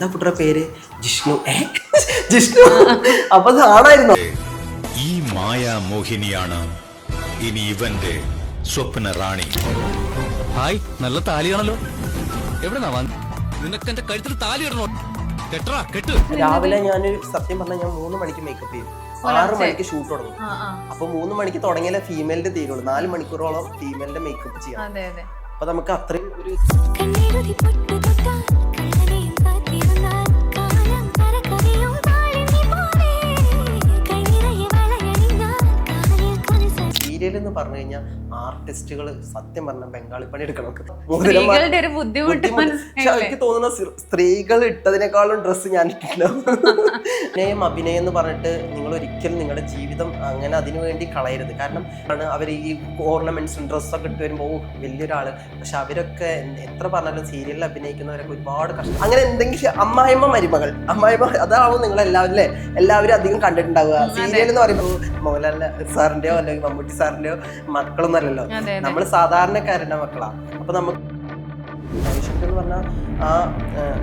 എന്താ പുത്ര പേര്? ജിഷ്ണു. ഏ? ജിഷ്ണു. അപ്പൊ ആണായിരുന്നോ ഈ മായാമോഹിനിയാണ് ഇനി ഇവന്റെ സ്വപ്ന റാണി. ഹായ് നല്ല താലിയാണല്ലോ. എവിടെ നിനക്ക് എന്റെ കഴുത്തിൽ താലി ഇടണോ? കെട്ടറാ കെട്ട്. രാവിലെ ഞാൻ സത്യം പറഞ്ഞാൽ ഞാൻ മൂന്ന് മണിക്ക് മേക്കപ്പ് ചെയ്യും. ആറ് മണിക്ക് ഷൂട്ട് തുടങ്ങും. അപ്പൊ മൂന്ന് മണിക്ക് തുടങ്ങിയാലേ ഫീമെയിലിന്റെ തീരുള്ളൂ. നാല് മണിക്കൂറോളം ഫീമെയിലിന്റെ മേക്കപ്പ് ചെയ്യാം. അതെ അതെ. അപ്പൊ നമുക്ക് അത്രയും ഒരു സീരിയൽ എന്ന് പറഞ്ഞു കഴിഞ്ഞാൽ ആർട്ടിസ്റ്റുകൾ സത്യം പറഞ്ഞ ബംഗാളി പണി എടുക്കണം. എനിക്ക് തോന്നുന്ന സ്ത്രീകൾ ഇട്ടതിനേക്കാളും ഡ്രസ്സ് ഞാൻ ഇട്ടിട്ടുണ്ടാവും അഭിനയം അഭിനയം എന്ന് പറഞ്ഞിട്ട് നിങ്ങൾ ഒരിക്കലും നിങ്ങളുടെ ജീവിതം അങ്ങനെ അതിനു വേണ്ടി കളയരുത്. കാരണം അവർ ഈ ഓർണമെന്റ്സും ഡ്രസ്സൊക്കെ ഇട്ട് വരുമ്പോൾ വലിയൊരാൾ. പക്ഷെ അവരൊക്കെ എത്ര പറഞ്ഞാലും സീരിയലിൽ അഭിനയിക്കുന്നവരൊക്കെ ഒരുപാട് കഷ്ടം. അങ്ങനെ എന്തെങ്കിലും അമ്മായിമ്മ മരുമകൾ. അമ്മായിമ്മ അതാവും നിങ്ങൾ എല്ലാവരും അല്ലേ? എല്ലാവരും അധികം കണ്ടിട്ടുണ്ടാവുക. സീരിയൽ എന്ന് പറയുമ്പോൾ മോഹൻലാൽ സാറിന്റെയോ അല്ലെങ്കിൽ മമ്മൂട്ടി സാറിന്റെയോ മക്കളൊന്നും അതെ നമ്മൾ സാധാരണക്കാരുടെ മക്കളാണ് അപ്പൊ നമുക്ക് എന്ന് പറഞ്ഞാൽ ആ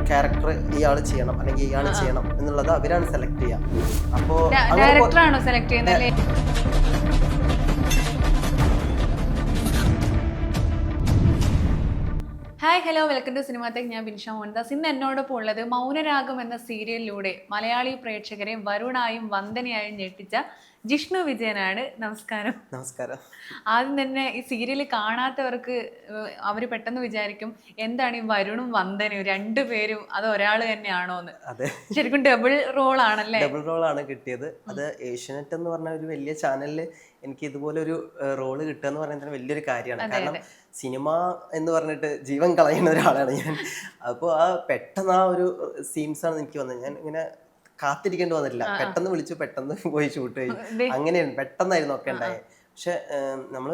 ക്യാരക്ടർ ഇയാൾ ചെയ്യണം അല്ലെങ്കിൽ ഇയാൾ ചെയ്യണം എന്നുള്ളത് അവരാണ് സെലക്ട് ചെയ്യുക അപ്പോ അങ്ങനെ ഡയറക്ടറാണോ സെലക്ട് ചെയ്യുന്നത് ഹായ് ഹലോ വെൽക്കം ടു സിനിമാത്തേക്ക് ഞാൻ ബിൻഷ മോഹൻദാസ്. ഇന്ന് എന്നോടൊപ്പം ഉള്ളത് മൗനരാഗം എന്ന സീരിയലിലൂടെ മലയാളി പ്രേക്ഷകരെ വരുണായും വന്ദനയായും ഞെട്ടിച്ച ജിഷ്ണു വിജയനാണ്. നമസ്കാരം. നമസ്കാരം. ആദ്യം തന്നെ ഈ സീരിയൽ കാണാത്തവർക്ക് അവർ പെട്ടെന്ന് വിചാരിക്കും എന്താണ് ഈ വരുണും വന്ദനയും രണ്ടുപേരും അത് ഒരാൾ തന്നെയാണോ എന്ന്. അതെ. ശരിക്കും ഡബിൾ റോൾ ആണല്ലേ? ഡബിൾ റോൾ ആണ് കിട്ടിയത്. അത് ഏഷ്യനെറ്റ് എന്ന് പറഞ്ഞ ഒരു വലിയ ചാനലിൽ എനിക്ക് ഇതുപോലെ ഒരു റോൾ കിട്ടുക എന്ന് പറയുന്നത് വലിയൊരു കാര്യമാണ്. കാരണം സിനിമ എന്ന് പറഞ്ഞിട്ട് ജീവൻ കളയുന്ന ഒരാളാണ് ഞാൻ. അപ്പോൾ ആ പെട്ടെന്ന് ആ ഒരു സീൻസ് ആണ് എനിക്ക് വന്നത്. ഞാൻ ഇങ്ങനെ കാത്തിരിക്കേണ്ടി വന്നിട്ടില്ല. പെട്ടെന്ന് വിളിച്ചു പെട്ടെന്ന് പോയി ഷൂട്ട് ചെയ്തു. അങ്ങനെ അങ്ങനെയാണ് പെട്ടെന്നായിരുന്നു ഒക്കെ ഉണ്ടായത് പക്ഷെ നമ്മൾ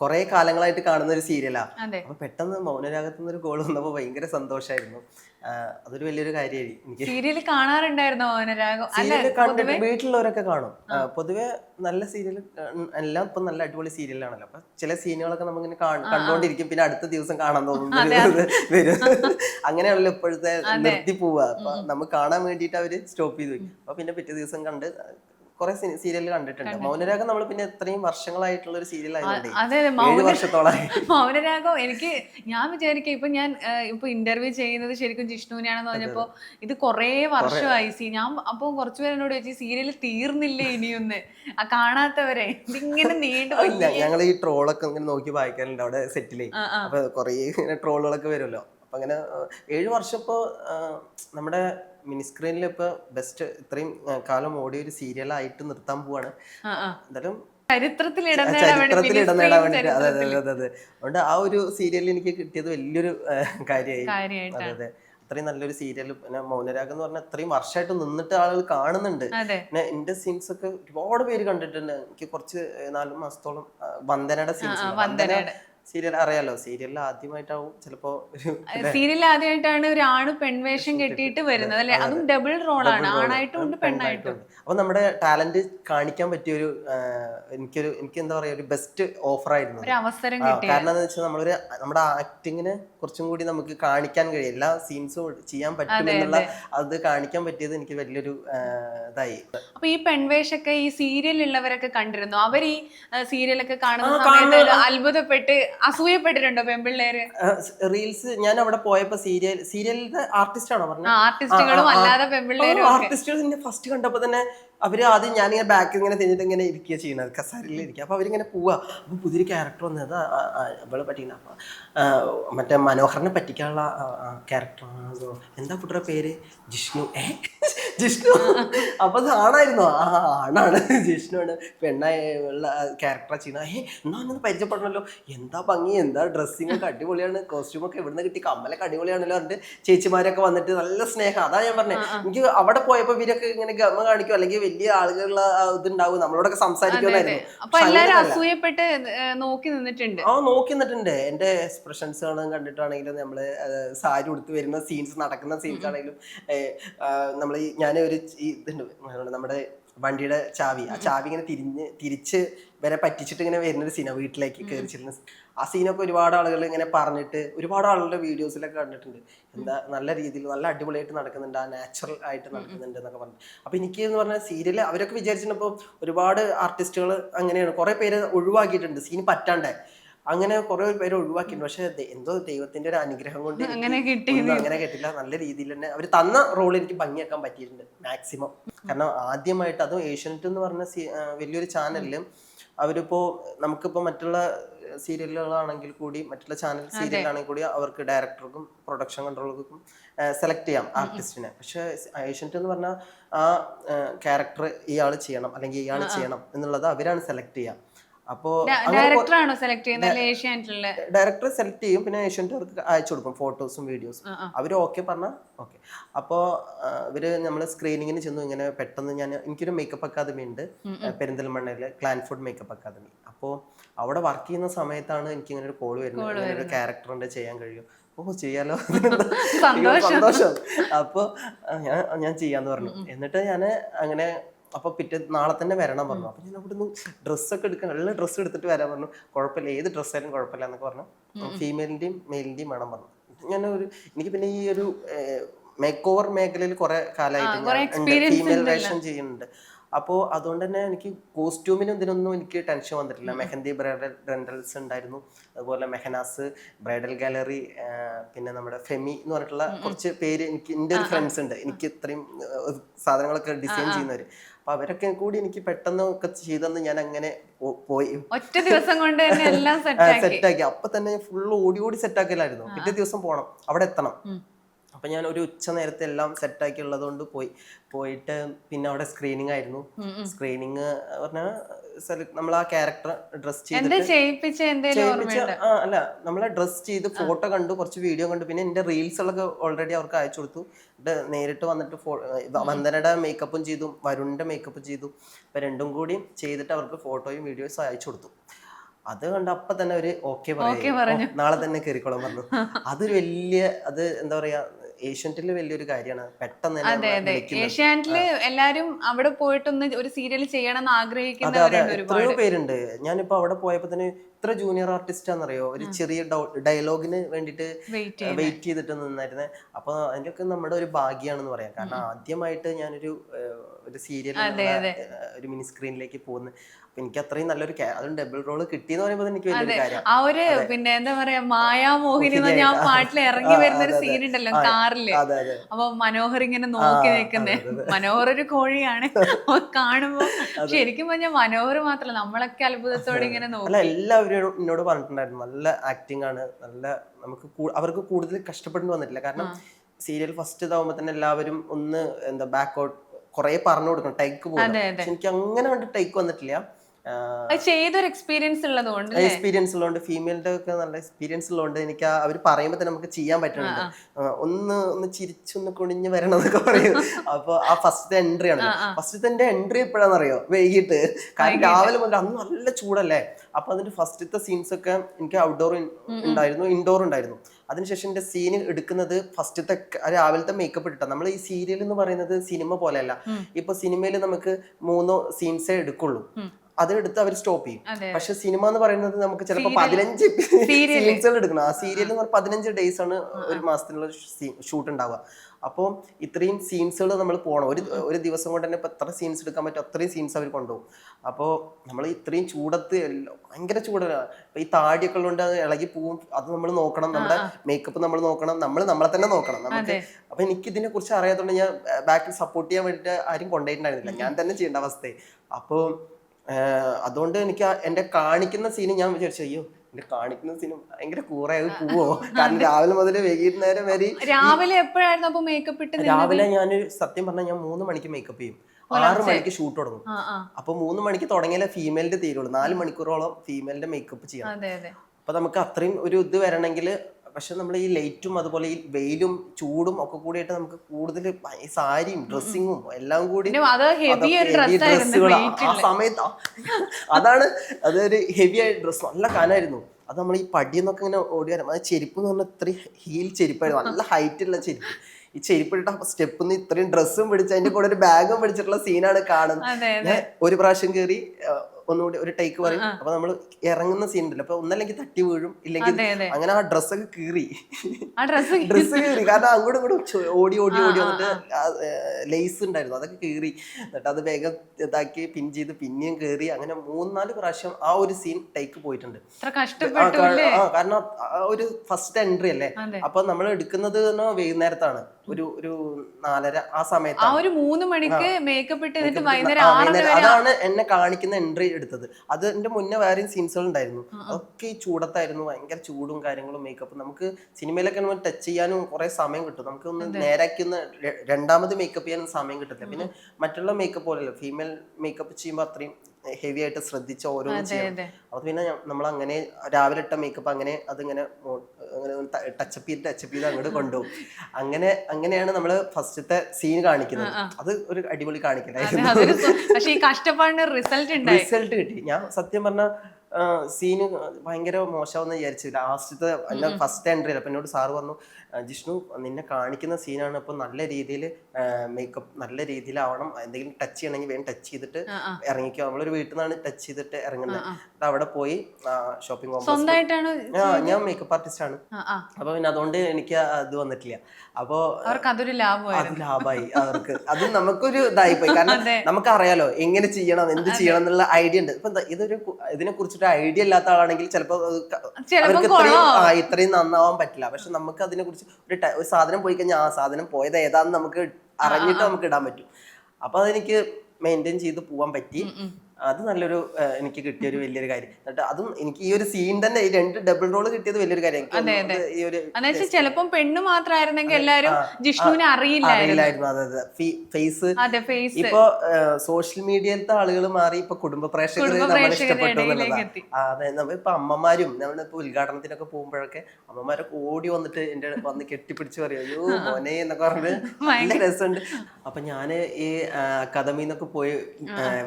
കുറെ കാലങ്ങളായിട്ട് കാണുന്ന ഒരു സീരിയലാ അപ്പൊ പെട്ടെന്ന് മൗനരാഗത്തുനിന്ന് ഒരു ഗോൾ വന്നപ്പോ ഭയങ്കര സന്തോഷമായിരുന്നു അതൊരു വലിയൊരു കാര്യമായിരിക്കും സീരിയൽ കാണാറുണ്ടായിരുന്നോ കണ്ടിട്ട് വീട്ടിലുള്ളവരൊക്കെ കാണും. പൊതുവെ നല്ല സീരിയൽ എല്ലാം ഇപ്പൊ നല്ല അടിപൊളി സീരിയലാണല്ലോ. അപ്പൊ ചില സീനുകളൊക്കെ നമ്മളിങ്ങനെ കണ്ടുകൊണ്ടിരിക്കും കണ്ടോണ്ടിരിക്കും. പിന്നെ അടുത്ത ദിവസം കാണാൻ തോന്നുന്നു വരും. അങ്ങനെയാണല്ലോ ഇപ്പോഴത്തെ നിർത്തി പോവുക. അപ്പൊ നമുക്ക് കാണാൻ വേണ്ടിട്ട് അവർ സ്റ്റോപ്പ് ചെയ്ത് വെക്കും. അപ്പൊ പിന്നെ പിറ്റേ ദിവസം കണ്ട് കുറെ സീരിയൽ കണ്ടിട്ടുണ്ട്. മൗനരാഗം നമ്മൾ പിന്നെ ഇത്രയും വർഷങ്ങളായിട്ടുള്ള ഒരു സീരിയൽ ആയതുകൊണ്ട് വർഷത്തോളമായി മൗനരാഗം എനിക്ക് ഞാൻ വിചാരിക്കും ഇപ്പൊ ഞാൻ ഇപ്പൊ ഇന്റർവ്യൂ ചെയ്യുന്നത് ശരിക്കും ജിഷ്ണുവിനാണെന്ന് പറഞ്ഞപ്പോ ഇത് കുറെ വർഷമായി. സീ ഞാൻ അപ്പൊ കുറച്ചുപേരെ എന്നോട് ചോദിച്ചു സീരിയൽ തീർന്നില്ലേ ഇനിയൊന്ന്? ആ കാണാത്തവരെ. ഇതിങ്ങനെ നീണ്ടു ഞങ്ങൾ ഈ ട്രോളൊക്കെ ഇങ്ങനെ നോക്കി വായിക്കാറുണ്ട് അവിടെ സെറ്റിലേ. അപ്പൊ കുറേ ഇങ്ങനെ ട്രോളുകളൊക്കെ വരുമല്ലോ. അപ്പൊ അങ്ങനെ ഏഴ് വർഷം ഇപ്പോ നമ്മുടെ മിനി സ്ക്രീനിൽ ഇപ്പൊ ബെസ്റ്റ് ഇത്രയും കാലം ഓടിയ ഒരു സീരിയലായിട്ട് നിർത്താൻ പോവാണ്. എന്തായാലും ചരിത്രത്തിൽ ഇടനേടാൻ വേണ്ടി അതെ അതെ അതെ അതെ. അതുകൊണ്ട് ആ ഒരു സീരിയൽ എനിക്ക് കിട്ടിയത് വലിയൊരു കാര്യമായി. അതെ അതെ. അത്രയും നല്ലൊരു സീരിയൽ പിന്നെ മൗനരാഗം എന്ന് പറഞ്ഞാൽ അത്രയും വർഷമായിട്ട് നിന്നിട്ട് ആളുകൾ കാണുന്നുണ്ട്. പിന്നെ എന്റെ സീൻസ് ഒക്കെ ഒരുപാട് പേര് കണ്ടിട്ടുണ്ട്. എനിക്ക് കുറച്ച് നാല് മാസത്തോളം വന്ദനയുടെ സീൻസ് വന്ദന. സീരിയൽ അറിയാലോ? സീരിയലിൽ ആദ്യമായിട്ടാവും ചിലപ്പോ ഒരു സീരിയൽ ആദ്യമായിട്ടാണ് ഒരു ആണ് പെൺവേഷം കെട്ടിയിട്ട് വരുന്നത്. അല്ലെ? അതും ഡബിൾ റോളാണ് ആണായിട്ടും ഉണ്ട് പെണ്ണായിട്ടും ഉണ്ട്. അപ്പൊ നമ്മുടെ ടാലന്റ് കാണിക്കാൻ പറ്റിയ ഒരു എനിക്കൊരു എനിക്ക് എന്താ പറയാ ഒരു ബെസ്റ്റ് ഓഫർ ആയിരുന്നു. ഒരു അവസരം കാരണം എന്താ വെച്ചാൽ നമ്മളൊരു നമ്മുടെ ആക്ടിങ്ങിന് കുറച്ചും കൂടി നമുക്ക് കാണിക്കാൻ കഴിയും. എല്ലാ സീൻസും ചെയ്യാൻ പറ്റും എന്നുള്ള അത്. കാണിക്കാൻ പറ്റിയത് എനിക്ക് വലിയൊരു ഇതായി. അപ്പൊ ഈ പെൺവേഷൊക്കെ ഈ സീരിയലിലുള്ളവരൊക്കെ കണ്ടിരുന്നു? അവർ ഈ സീരിയലൊക്കെ കാണുന്ന സമയത്ത് അത്ഭുതപ്പെട്ട് അസൂയപ്പെട്ടിട്ടുണ്ടോ പെൺപിള്ളേര് റീൽസ് ഞാൻ അവിടെ പോയപ്പോ സീരിയൽ സീരിയലിന്റെ ആർട്ടിസ്റ്റ് ആണോ പറഞ്ഞത് ആർട്ടിസ്റ്റുകളും അല്ലാതെ പെൺപിള്ളേരും ആർട്ടിസ്റ്റുകൾ ഫസ്റ്റ് കണ്ടപ്പോ തന്നെ അവർ ആദ്യം ഞാനിങ്ങനെ ബാക്കിൽ ഇങ്ങനെ തിരിഞ്ഞിട്ട് ഇങ്ങനെ ഇരിക്കുക ചെയ്യണത് കസാരയിൽ ഇരിക്കുക. അപ്പൊ അവരിങ്ങനെ പോവാ. അപ്പൊ പുതിയൊരു ക്യാരക്ടർ വന്നത് അവളെ പറ്റിക്കുന്ന അപ്പൊ മറ്റേ മനോഹറിനെ പറ്റിക്കാനുള്ള ക്യാരക്ടർ എന്താ പുട്ടറ പേര്? ജിഷ്ണു. ഏ? ജിഷ്ണു? അപ്പൊ അത് ആണായിരുന്നു. ആ ആണാണ്. ജിഷ്ണു ആണ് ഉള്ള ക്യാരക്ടറാ ചെയ്യുന്നത്. ഏ എന്നാ അങ്ങനെ പരിചയപ്പെടണല്ലോ. എന്താ ഭംഗി? എന്താ ഡ്രസ്സിങ് ഒക്കെ അടിപൊളിയാണ്. കോസ്റ്റ്യൂം ഒക്കെ ഇവിടുന്ന് കിട്ടി? കമ്മലൊക്കെ അടിപൊളിയാണല്ലോ എന്നിട്ട് ചേച്ചിമാരൊക്കെ വന്നിട്ട് നല്ല സ്നേഹം. അതാ ഞാൻ പറഞ്ഞത് എനിക്ക് അവിടെ പോയപ്പോ ഇവരൊക്കെ ഇങ്ങനെ ഗമ കാണിക്കും. അല്ലെങ്കിൽ വലിയ ആളുകളുള്ള ഇതുണ്ടാവും. നമ്മളോടൊക്കെ നിന്നിട്ടുണ്ട്. ആ നോക്കി നിന്നിട്ടുണ്ട്. എന്റെ എക്സ്പ്രഷൻസ് കാണാൻ കണ്ടിട്ടാണെങ്കിലും നമ്മൾ സാരി ഉടുത്ത് വരുന്ന സീൻസ് നടക്കുന്ന സീൻസ് ആണെങ്കിലും നമ്മൾ ഞാൻ ഒരു ഇതുണ്ട് നമ്മുടെ വണ്ടിയുടെ ചാവി ആ ചാവി ഇങ്ങനെ തിരിഞ്ഞ് തിരിച്ച് വരെ പറ്റിച്ചിട്ട് ഇങ്ങനെ വരുന്ന ഒരു സീനാണ് വീട്ടിലേക്ക് കയറി ചെല്ലുന്ന scene. ആ സീനൊക്കെ ഒരുപാട് ആളുകൾ ഇങ്ങനെ പറഞ്ഞിട്ട് ഒരുപാട് ആളുകളുടെ വീഡിയോസിലൊക്കെ കണ്ടിട്ടുണ്ട്. എന്താ നല്ല രീതിയിൽ നല്ല അടിപൊളിയായിട്ട് നടക്കുന്നുണ്ട് ആ നാച്ചുറൽ ആയിട്ട് നടക്കുന്നുണ്ട് എന്നൊക്കെ പറഞ്ഞു. അപ്പൊ എനിക്ക് എന്ന് പറഞ്ഞാൽ സീരിയൽ അവരൊക്കെ വിചാരിച്ചിട്ടപ്പോൾ ഒരുപാട് ആർട്ടിസ്റ്റുകൾ അങ്ങനെയാണ്. കുറെ പേര് ഒഴിവാക്കിയിട്ടുണ്ട്. സീൻ പറ്റാണ്ട് അങ്ങനെ കുറെ പേര് ഒഴിവാക്കിയിട്ടുണ്ട്. പക്ഷെ എന്തോ ദൈവത്തിന്റെ ഒരു അനുഗ്രഹം കൊണ്ട് അങ്ങനെ കിട്ടിയില്ല. അങ്ങനെ കിട്ടില്ല നല്ല രീതിയിൽ തന്നെ അവർ തന്ന റോൾ എനിക്ക് ഭംഗിയാക്കാൻ പറ്റിയിട്ടുണ്ട് മാക്സിമം കാരണം ആദ്യമായിട്ട് അതും ഏഷ്യനെറ്റ് എന്ന് പറഞ്ഞ വലിയൊരു ചാനലിലും അവരിപ്പോ നമുക്കിപ്പോ മറ്റുള്ള സീരിയലുകളാണെങ്കിൽ കൂടി മറ്റുള്ള ചാനൽ സീരിയലാണെങ്കിൽ കൂടി അവർക്ക് ഡയറക്ടർക്കും പ്രൊഡക്ഷൻ കൺട്രോളർക്കും സെലക്ട് ചെയ്യാം ആർട്ടിസ്റ്റിനെ പക്ഷെ ഏഷ്യന്റ് എന്ന് പറഞ്ഞാൽ ആ ക്യാരക്ടർ ഇയാൾ ചെയ്യണം അല്ലെങ്കിൽ ഇയാൾ ചെയ്യണം എന്നുള്ളത് അവരാണ് സെലക്ട് ചെയ്യുക അപ്പോൾ ഡയറക്ടർ ആണോ സെലക്ട് ചെയ്യുന്നത്? ഡയറക്ടർ സെലക്ട് ചെയ്യും. പിന്നെ ഏഷ്യന്റെ അവർക്ക് അയച്ചു കൊടുക്കും ഫോട്ടോസും വീഡിയോസും. അവർ ഓക്കെ പറഞ്ഞാൽ ഓക്കെ അപ്പോ ഇവർ നമ്മൾ സ്ക്രീനിങ്ങിന് ചെന്നു. ഇങ്ങനെ പെട്ടെന്ന് ഞാൻ എനിക്കൊരു മേക്കപ്പ് അക്കാദമി ഉണ്ട്. പെരിന്തൽമണ്ണയിലെ ക്ലാൻഫുഡ് മേക്കപ്പ് അക്കാദമി അപ്പോ അവിടെ വർക്ക് ചെയ്യുന്ന സമയത്താണ് എനിക്ക് ഇങ്ങനെ ഒരു കോൾ വരുന്നത്. ഇങ്ങനെ ഒരു ക്യാരക്ടറിന്റെ ചെയ്യാൻ കഴിയും. ഓ ചെയ്യാലോ? സന്തോഷം. സന്തോഷം. അപ്പോൾ ഞാൻ ഞാൻ ചെയ്യാന്ന് പറഞ്ഞു. എന്നിട്ട് ഞാൻ അങ്ങനെ അപ്പൊ പിറ്റേ നാളെ തന്നെ വരണം പറഞ്ഞു. അപ്പൊ ഞാൻ അവിടുന്ന് ഡ്രസ്സൊക്കെ എടുക്കണം ഉള്ള ഡ്രസ്സ് എടുത്തിട്ട് വരാൻ പറഞ്ഞു. കുഴപ്പമില്ല. ഏത് ഡ്രസ്സായാലും കുഴപ്പമില്ല എന്നൊക്കെ പറഞ്ഞു. ഫീമെയിലിന്റെയും മെയിലിന്റെയും വേണം പറഞ്ഞു. ഞാൻ ഒരു എനിക്ക് പിന്നെ ഈ ഒരു മേക്ക് ഓവർ മേഖലയിൽ കുറെ കാലമായിട്ട് ഫീമെയിൽ റേഷൻ ചെയ്യുന്നുണ്ട്. അപ്പോൾ അതുകൊണ്ട് തന്നെ എനിക്ക് കോസ്റ്റ്യൂമിനും ഇതിനൊന്നും എനിക്ക് ടെൻഷൻ വന്നിട്ടില്ല. മെഹന്തി ബ്രൈഡൽ റെന്റൽസ് ഉണ്ടായിരുന്നു. അതുപോലെ മെഹനാസ് ബ്രൈഡൽ ഗാലറി പിന്നെ നമ്മുടെ ഫെമി എന്ന് പറഞ്ഞിട്ടുള്ള കുറച്ച് പേര് എനിക്ക് എന്റെ ഒരു ഫ്രണ്ട്സ് ഉണ്ട്. എനിക്ക് ഇത്രയും സാധനങ്ങളൊക്കെ ഡിസൈൻ ചെയ്യുന്നവർ അപ്പൊ അവരൊക്കെ കൂടി എനിക്ക് പെട്ടെന്ന് ഒക്കെ ചെയ്തെന്ന് ഞാൻ അങ്ങനെ പോയി. ഒറ്റ ദിവസം കൊണ്ട് തന്നെ എല്ലാം സെറ്റ് ആക്കി. സെറ്റാക്കി അപ്പൊ തന്നെ ഫുൾ ഓടി ഓടി സെറ്റാക്കലായിരുന്നു പിറ്റേ ദിവസം പോണം. അവിടെ എത്തണം. അപ്പൊ ഞാൻ ഒരു ഉച്ച നേരത്തെ എല്ലാം സെറ്റാക്കി ഉള്ളതുകൊണ്ട് പോയി. പോയിട്ട് പിന്നെ അവിടെ സ്ക്രീനിങ് ആയിരുന്നു. സ്ക്രീനിങ് പറഞ്ഞാൽ നമ്മൾ ആ ക്യാരക്ടർ ഡ്രസ് ചെയ്തിട്ട് ആ അല്ല നമ്മളെ ഡ്രസ് ചെയ്ത് ഫോട്ടോ കണ്ടു കുറച്ച് വീഡിയോ കണ്ടു. പിന്നെ എന്റെ റീൽസുകളൊക്കെ ഓൾറെഡി അവർക്ക് അയച്ചു കൊടുത്തു. നേരിട്ട് വന്നിട്ട് വന്ദനയുടെ മേക്കപ്പും ചെയ്തു വരുണിന്റെ മേക്കപ്പും ചെയ്തു. അപ്പൊ രണ്ടും കൂടി ചെയ്തിട്ട് അവർക്ക് ഫോട്ടോയും വീഡിയോസും അയച്ചു കൊടുത്തു. അത് കണ്ട അപ്പൊ തന്നെ ഒരു ഓക്കെ പറഞ്ഞു. നാളെ തന്നെ കയറിക്കോളാൻ പറഞ്ഞു. അതൊരു വലിയ അത് എന്താ പറയാ ഏഷ്യന്റിൽ വലിയൊരു കാര്യമാണ്. പെട്ടെന്ന് അതെ ഏഷ്യാനെറ്റിൽ എല്ലാരും അവിടെ പോയിട്ടൊന്ന് ഒരു സീരിയൽ ചെയ്യണം എന്ന് ആഗ്രഹിക്കുന്നവരുണ്ട് എത്രയോ പേരുണ്ട്. ഞാനിപ്പോ അവിടെ പോയപ്പോ തന്നെ ഇത്ര ജൂനിയർ ആർട്ടിസ്റ്റ് ആണെന്നറിയോ ഒരു ചെറിയ ഡയലോഗിന് വേണ്ടിയിട്ട് വെയിറ്റ് ചെയ്തിട്ട് നിന്നായിരുന്നെ. അപ്പൊ അതിന്റെയൊക്കെ നമ്മുടെ ഒരു ഭാഗ്യാണെന്ന് പറയാം. കാരണം ആദ്യമായിട്ട് ഞാനൊരു ഒരു സീരിയൽ ഒരു മിനി സ്ക്രീനിലേക്ക് പോകുന്നത് അപ്പൊ എനിക്ക് അത്രയും നല്ലൊരു അതും ഡബിൾ റോൾ കിട്ടിയെന്ന് പറയുമ്പോൾ എനിക്ക് വലിയൊരു കാര്യം. ആ ഒരു പിന്നെ എന്താ പറയാ മായാമോഹിനി ഞാൻ. പാട്ടിൽ ഇറങ്ങി വരുന്ന ഒരു സീൻ ഉണ്ടല്ലോ കാറിൽ. അപ്പൊ മനോഹർ ഇങ്ങനെ നോക്കി നിൽക്കുന്നേ. മനോഹർ ഒരു കോഴിയാണ്. കാണുമ്പോ ശരിക്കും പറഞ്ഞാൽ മനോഹർ മാത്രല്ല നമ്മളൊക്കെ അത്ഭുതത്തോടെ ഇങ്ങനെ നോക്കി. എല്ലാവരും എന്നോട് പറഞ്ഞിട്ടുണ്ടായിരുന്നു നല്ല ആക്ടിങ് ആണ് നല്ല നമുക്ക് അവർക്ക് കൂടുതൽ കഷ്ടപ്പെടേണ്ടി വന്നിട്ടില്ല. കാരണം സീരിയൽ ഫസ്റ്റ് ഇതാവുമ്പോ തന്നെ എല്ലാവരും ഒന്ന് എന്താ ബാക്കൗട്ട് കുറെ പറഞ്ഞു കൊടുക്കണം ടൈക്ക് പോകും. എനിക്ക് അങ്ങനെ കണ്ട് ടൈക്ക് വന്നിട്ടില്ല ചെയ്തൊരു എക്സ്പീരിയൻസ് ഉള്ളതുകൊണ്ട് എക്സ്പീരിയൻസ് ഉള്ളതുകൊണ്ട് ഫീമെയിലിന്റെ ഒക്കെ നല്ല എക്സ്പീരിയൻസ് ഉള്ളതുകൊണ്ട് എനിക്ക് അവർ പറയുമ്പോൾ തന്നെ നമുക്ക് ചെയ്യാൻ പറ്റുന്നുണ്ട്. ഒന്ന് ഒന്ന് ചിരിച്ചൊന്ന് കുണിഞ്ഞ് വരണം എന്നൊക്കെ പറയും. അപ്പൊ ആ ഫസ്റ്റ് എൻട്രി ആണ്. ഫസ്റ്റ് എന്റെ എൻട്രി എപ്പോഴാണെന്നറിയോ വൈകിട്ട്. കാരണം രാവിലെ മുതൽ അന്ന് നല്ല ചൂടല്ലേ? അപ്പൊ അതിന്റെ ഫസ്റ്റത്തെ സീൻസ് ഒക്കെ എനിക്ക് ഔട്ട്ഡോർ ഉണ്ടായിരുന്നു ഇൻഡോർ ഉണ്ടായിരുന്നു. അതിനുശേഷം എന്റെ സീൻ എടുക്കുന്നത് ഫസ്റ്റത്തെ രാവിലത്തെ മേക്കപ്പ് ഇട്ടാ നമ്മൾ ഈ സീരിയൽ എന്ന് പറയുന്നത് സിനിമ പോലെയല്ല. ഇപ്പൊ സിനിമയിൽ നമുക്ക് മൂന്നോ സീൻസേ എടുക്കുള്ളൂ. അതെടുത്ത് അവർ സ്റ്റോപ്പ് ചെയ്യും. പക്ഷെ സിനിമ എന്ന് പറയുന്നത് നമുക്ക് ചിലപ്പോൾ. പതിനഞ്ച് സീരിയൽസുകൾ സീൻസുകൾ എടുക്കണം. ആ സീരിയൽ എന്ന് പറഞ്ഞാൽ പതിനഞ്ച് ഡേയ്സ് ആണ് ഒരു മാസത്തിനുള്ള ഷൂട്ട് ഉണ്ടാവുക. അപ്പോൾ ഇത്രയും സീൻസുകൾ നമ്മൾ പോകണം ഒരു ഒരു ദിവസം കൊണ്ട് തന്നെ ഇപ്പോൾ എത്ര സീൻസ് എടുക്കാൻ പറ്റും അത്രയും സീൻസ് അവർ കൊണ്ടുപോകും. അപ്പോൾ നമ്മൾ ഇത്രയും ചൂടത്ത് ഭയങ്കര ചൂടാണ് ഇപ്പോൾ ഈ താടിയൊക്കെ ഉള്ളതുകൊണ്ട് അത് ഇളകി പോവും. അത് നമ്മൾ നോക്കണം. നമ്മുടെ മേക്കപ്പ് നമ്മൾ നോക്കണം. നമ്മൾ നമ്മളെ തന്നെ നോക്കണം. നമുക്ക് അപ്പൊ എനിക്ക് ഇതിനെ കുറിച്ച് അറിയാത്തതുകൊണ്ട് ഞാൻ ബാക്കിൽ സപ്പോർട്ട് ചെയ്യാൻ വേണ്ടിയിട്ട് ആരും കൊണ്ടുപോയിട്ടുണ്ടായിരുന്നില്ല. ഞാൻ തന്നെ ചെയ്യേണ്ട അവസ്ഥയെ അപ്പോൾ അതുകൊണ്ട് എനിക്ക് എന്റെ കാണിക്കുന്ന സീന് ഞാൻ വിചാരിച്ചു അയ്യോ എന്റെ കാണിക്കുന്ന സീന് ഭയങ്കര കൂറായത് പോവോ? കാരണം രാവിലെ മുതൽ വൈകിട്ടുന്നേരം വരെ രാവിലെ എപ്പോഴായിരുന്നു അപ്പൊ മേക്കപ്പ് ഇട്ട്? രാവിലെ ഞാൻ സത്യം പറഞ്ഞാൽ ഞാൻ മൂന്ന് മണിക്ക് മേക്കപ്പ് ചെയ്യും. ആറ് മണിക്ക് ഷൂട്ട് തുടങ്ങും. അപ്പൊ മൂന്ന് മണിക്ക് തുടങ്ങിയാലേ ഫീമെയിലിന്റെ തീരുള്ളൂ. നാല് മണിക്കൂറോളം ഫീമെയിലിന്റെ മേക്കപ്പ് ചെയ്യണം അപ്പൊ നമുക്ക് അത്രയും ഒരു ഇത് വരണമെങ്കിൽ പക്ഷെ നമ്മൾ ഈ ലൈറ്റും അതുപോലെ ഈ വെയിലും ചൂടും ഒക്കെ കൂടിയിട്ട് നമുക്ക് കൂടുതൽ സാരിയും ഡ്രസ്സിങ്ങും എല്ലാം കൂടി weight ആ. സമയത്ത് അതാണ് അതൊരു ഹെവി ആയ ഡ്രസ്സ് നല്ല കനായിരുന്നു. അത് നമ്മൾ ഈ പടിയെന്നൊക്കെ ഇങ്ങനെ ഓടി വരാം. അത് ചെരുപ്പ് എന്ന് പറഞ്ഞാൽ ഇത്രയും ഹീൽ ചെരുപ്പായിരുന്നു. നല്ല ഹൈറ്റ് ഉള്ള ചെരുപ്പ്. ഈ ചെരുപ്പിട്ട സ്റ്റെപ്പിൽ നിന്ന് ഇത്രയും ഡ്രസ്സും പിടിച്ച് അതിന്റെ കൂടെ ഒരു ബാഗും പിടിച്ചിട്ടുള്ള സീനാണ് കാണുന്നത്. ഒരു പ്രാവശ്യം കയറി ഒന്നുകൂടി ഒരു ടേക്ക് പറയും. അപ്പൊ നമ്മൾ ഇറങ്ങുന്ന സീൻ ഉണ്ടല്ലോ. അപ്പൊ ഒന്നല്ലെങ്കിൽ തട്ടി വീഴും. ഇല്ലെങ്കിൽ. അങ്ങനെ ആ ഡ്രസ്സൊക്കെ കീറി. ഡ്രസ്സ് കീറി. കാരണം അങ്ങോട്ടും ഇങ്ങോട്ടും ഓടി ഓടി ഓടി വന്നിട്ട് ലേസ് ഉണ്ടായിരുന്നു. അതൊക്കെ കീറി. എന്നിട്ട് അത് വേഗം ഇതാക്കി പിൻ ചെയ്ത് പിന്നെയും കീറി. അങ്ങനെ മൂന്നാൽ പ്രാവശ്യം ആ ഒരു സീൻ ടേക്ക് പോയിട്ടുണ്ട്. കാരണം ആ ഒരു ഫസ്റ്റ് എൻട്രി അല്ലേ. അപ്പൊ നമ്മൾ എടുക്കുന്നത് വൈകുന്നേരത്താണ്. ഒരു ഒരു നാലര ആ സമയത്ത് ആ ഒരു മൂന്ന് മണിക്ക് മേക്കപ്പ് ഇട്ട് എന്നിട്ട് വൈകുന്നേരം ആറര വരെ അതാണ് എന്നെ കാണിക്കുന്ന എൻട്രി എടുത്തത്. അത് എന്റെ മുന്നേ വേറെയും സീൻസുകൾ ഉണ്ടായിരുന്നു. ഒക്കെ ഈ ചൂടത്തായിരുന്നു. ഭയങ്കര ചൂടും കാര്യങ്ങളും മേക്കപ്പ് നമുക്ക് സിനിമയിലൊക്കെ ടച്ച് ചെയ്യാനും കുറെ സമയം കിട്ടും. നമുക്ക് ഒന്ന് നേരാക്കി ഒന്ന് ര- രണ്ടാമത് മേക്കപ്പ് ചെയ്യാനും സമയം കിട്ടില്ല പിന്നെ മറ്റുള്ള മേക്കപ്പ് പോലെയല്ല. ഫീമെയിൽ മേക്കപ്പ് ചെയ്യുമ്പോൾ അത്രയും ഹെവി ആയിട്ട് ശ്രദ്ധിച്ച ഓരോന്ന് ചെയ്യണം. അപ്പൊ പിന്നെ നമ്മൾ അങ്ങനെ രാവിലെ ഇട്ട മേക്കപ്പ് അങ്ങനെ അതിങ്ങനെ അങ്ങനെ ടച്ചപ്പ് ചെയ്ത് ടച്ചപ്പ് ചെയ്ത് അങ്ങോട്ട് കൊണ്ടുപോകും. അങ്ങനെ അങ്ങനെയാണ് നമ്മൾ ഫസ്റ്റത്തെ സീൻ കാണിക്കുന്നത്. അത് ഒരു അടിപൊളി കാണിക്കുന്നത് അതൊരു ഈ കഷ്ടപ്പാടിന് റിസൾട്ട് റിസൾട്ട് കിട്ടി. ഞാൻ സത്യം പറഞ്ഞ സീന് ഭയങ്കര മോശമാവെന്ന് വിചാരിച്ചില്ല. ലാസ്റ്റത്തെ ഫസ്റ്റ് എൻട്രി അപ്പൊ എന്നോട് സാറ് പറഞ്ഞു ജിഷ്ണു നിന്നെ കാണിക്കുന്ന സീനാണ്. അപ്പൊ നല്ല രീതിയിൽ മേക്കപ്പ് നല്ല രീതിയിലാവണം. എന്തെങ്കിലും ടച്ച് ചെയ്യണമെങ്കിൽ വേഗം ടച്ച് ചെയ്തിട്ട് ഇറങ്ങിക്കുക നമ്മളൊരു വീട്ടിൽ നിന്നാണ് ടച്ച് ചെയ്തിട്ട് ഇറങ്ങുന്നത് അപ്പൊ അവിടെ പോയി ഷോപ്പിംഗ് കോംപ്ലക്സ് ഞാൻ മേക്കപ്പ് ആർട്ടിസ്റ്റ് ആണ്. അപ്പൊ പിന്നെ അതുകൊണ്ട് എനിക്ക് അത് വന്നിട്ടില്ല. അപ്പോ അതൊരു ലാഭമായി. അവർക്ക് അത് നമുക്കൊരു ഇതായി പോയി. കാരണം നമുക്ക് നമുക്കറിയാലോ എങ്ങനെ ചെയ്യണം എന്ത് ചെയ്യണം എന്നുള്ള ഐഡിയ ഉണ്ട്. ഇപ്പൊ ഇതൊരു ഇതിനെ ഇതിനെ കുറിച്ചൊരു ഐഡിയ ഇല്ലാത്ത ആളാണെങ്കിൽ ചിലപ്പോ അത് ക- ചിലപ്പോ അവർക്ക് ഇത്രയും. ആ, ഇത്രയും നന്നാവാൻ പറ്റില്ല. പക്ഷെ നമുക്ക് അതിനെ കുറിച്ച് ഒരു ഒരു സാധനം പോയി കഴിഞ്ഞാൽ ആ സാധനം പോയത് ഏതാന്ന് നമുക്ക് അറിഞ്ഞിട്ട് നമുക്ക് ഇടാൻ പറ്റും. അപ്പൊ അതെനിക്ക് മെയിന്റെയിൻ ചെയ്ത് പോവാൻ പറ്റി. അത് നല്ലൊരു എനിക്ക് കിട്ടിയ ഒരു വലിയൊരു കാര്യം. എന്നിട്ട് അതും എനിക്ക് ഈ ഒരു സീൻ തന്നെ ഈ രണ്ട് ഡബിൾ റോൾ കിട്ടിയത് വലിയൊരു കാര്യം. ചിലപ്പോ അതെ, ഈ ഒരു ചിലപ്പം പെണ്ണ് മാത്രമായിരുന്നെങ്കിൽ എല്ലാരും ജിഷ്ണുവിനെ അറിയില്ലായിരുന്നു. അതെ അതെ. ഫേസ് അതെ ഇപ്പൊ സോഷ്യൽ മീഡിയയിലത്തെ ആളുകൾ മാറി ഇപ്പൊ കുടുംബ പ്രേക്ഷകർ കുടുംബ ഇഷ്ടപ്പെട്ടു അതെ നമ്മ ഇപ്പൊ അമ്മമാരും നമ്മളിപ്പോ ഉദ്ഘാടനത്തിനൊക്കെ പോകുമ്പോഴൊക്കെ അമ്മമാരൊക്കെ ഓടി വന്നിട്ട് എന്റെ വന്ന് കെട്ടിപ്പിടിച്ച് പറയും അയ്യോ മോനെ എന്നൊക്കെ പറഞ്ഞ് നല്ല രസമുണ്ട്. അപ്പൊ ഞാൻ ഈ അക്കാദമിന്നൊക്കെ പോയി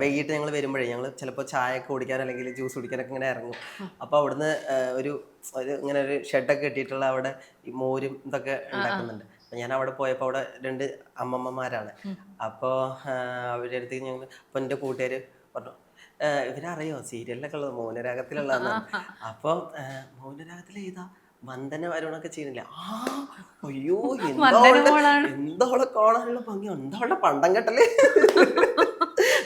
വൈകിട്ട് ഞങ്ങൾ വരുമ്പോഴേ ഞങ്ങൾ ചിലപ്പോൾ ചായ ഒക്കെ കുടിക്കാൻ അല്ലെങ്കിൽ ജ്യൂസ് കുടിക്കാനൊക്കെ ഇങ്ങനെ ഇറങ്ങും. അപ്പോൾ അവിടുന്ന് ഒരു ഒരു ഇങ്ങനെ ഒരു ഷെഡൊക്കെ കെട്ടിയിട്ടുള്ള അവിടെ ഈ മോരും ഇതൊക്കെ ഉണ്ടാക്കുന്നുണ്ട്. അപ്പം ഞാൻ അവിടെ പോയപ്പോൾ അവിടെ രണ്ട് അമ്മമ്മമാരാണ്. അപ്പോൾ അവരുടെ അടുത്ത് ഞങ്ങൾ അപ്പോൾ എന്റെ കൂട്ടുകാർ പറഞ്ഞു "ആ, ഇവരറിയോ സീരിയലിലൊക്കെ ഉള്ളത് മൗനരാഗത്തിലുള്ളതാണ് അപ്പോൾ മൗനരാഗത്തിൽ ഏതാ വന്ദന വരുണൊക്കെ ചെയ്യുന്നില്ല ആ അയ്യോ എന്താ വന്ദന അവളുടെ- മോളാണ്. എന്താ അവളെ കാണാനുള്ള ഭംഗി എന്താ അവളുടെ പണ്ടം കെട്ടൽ.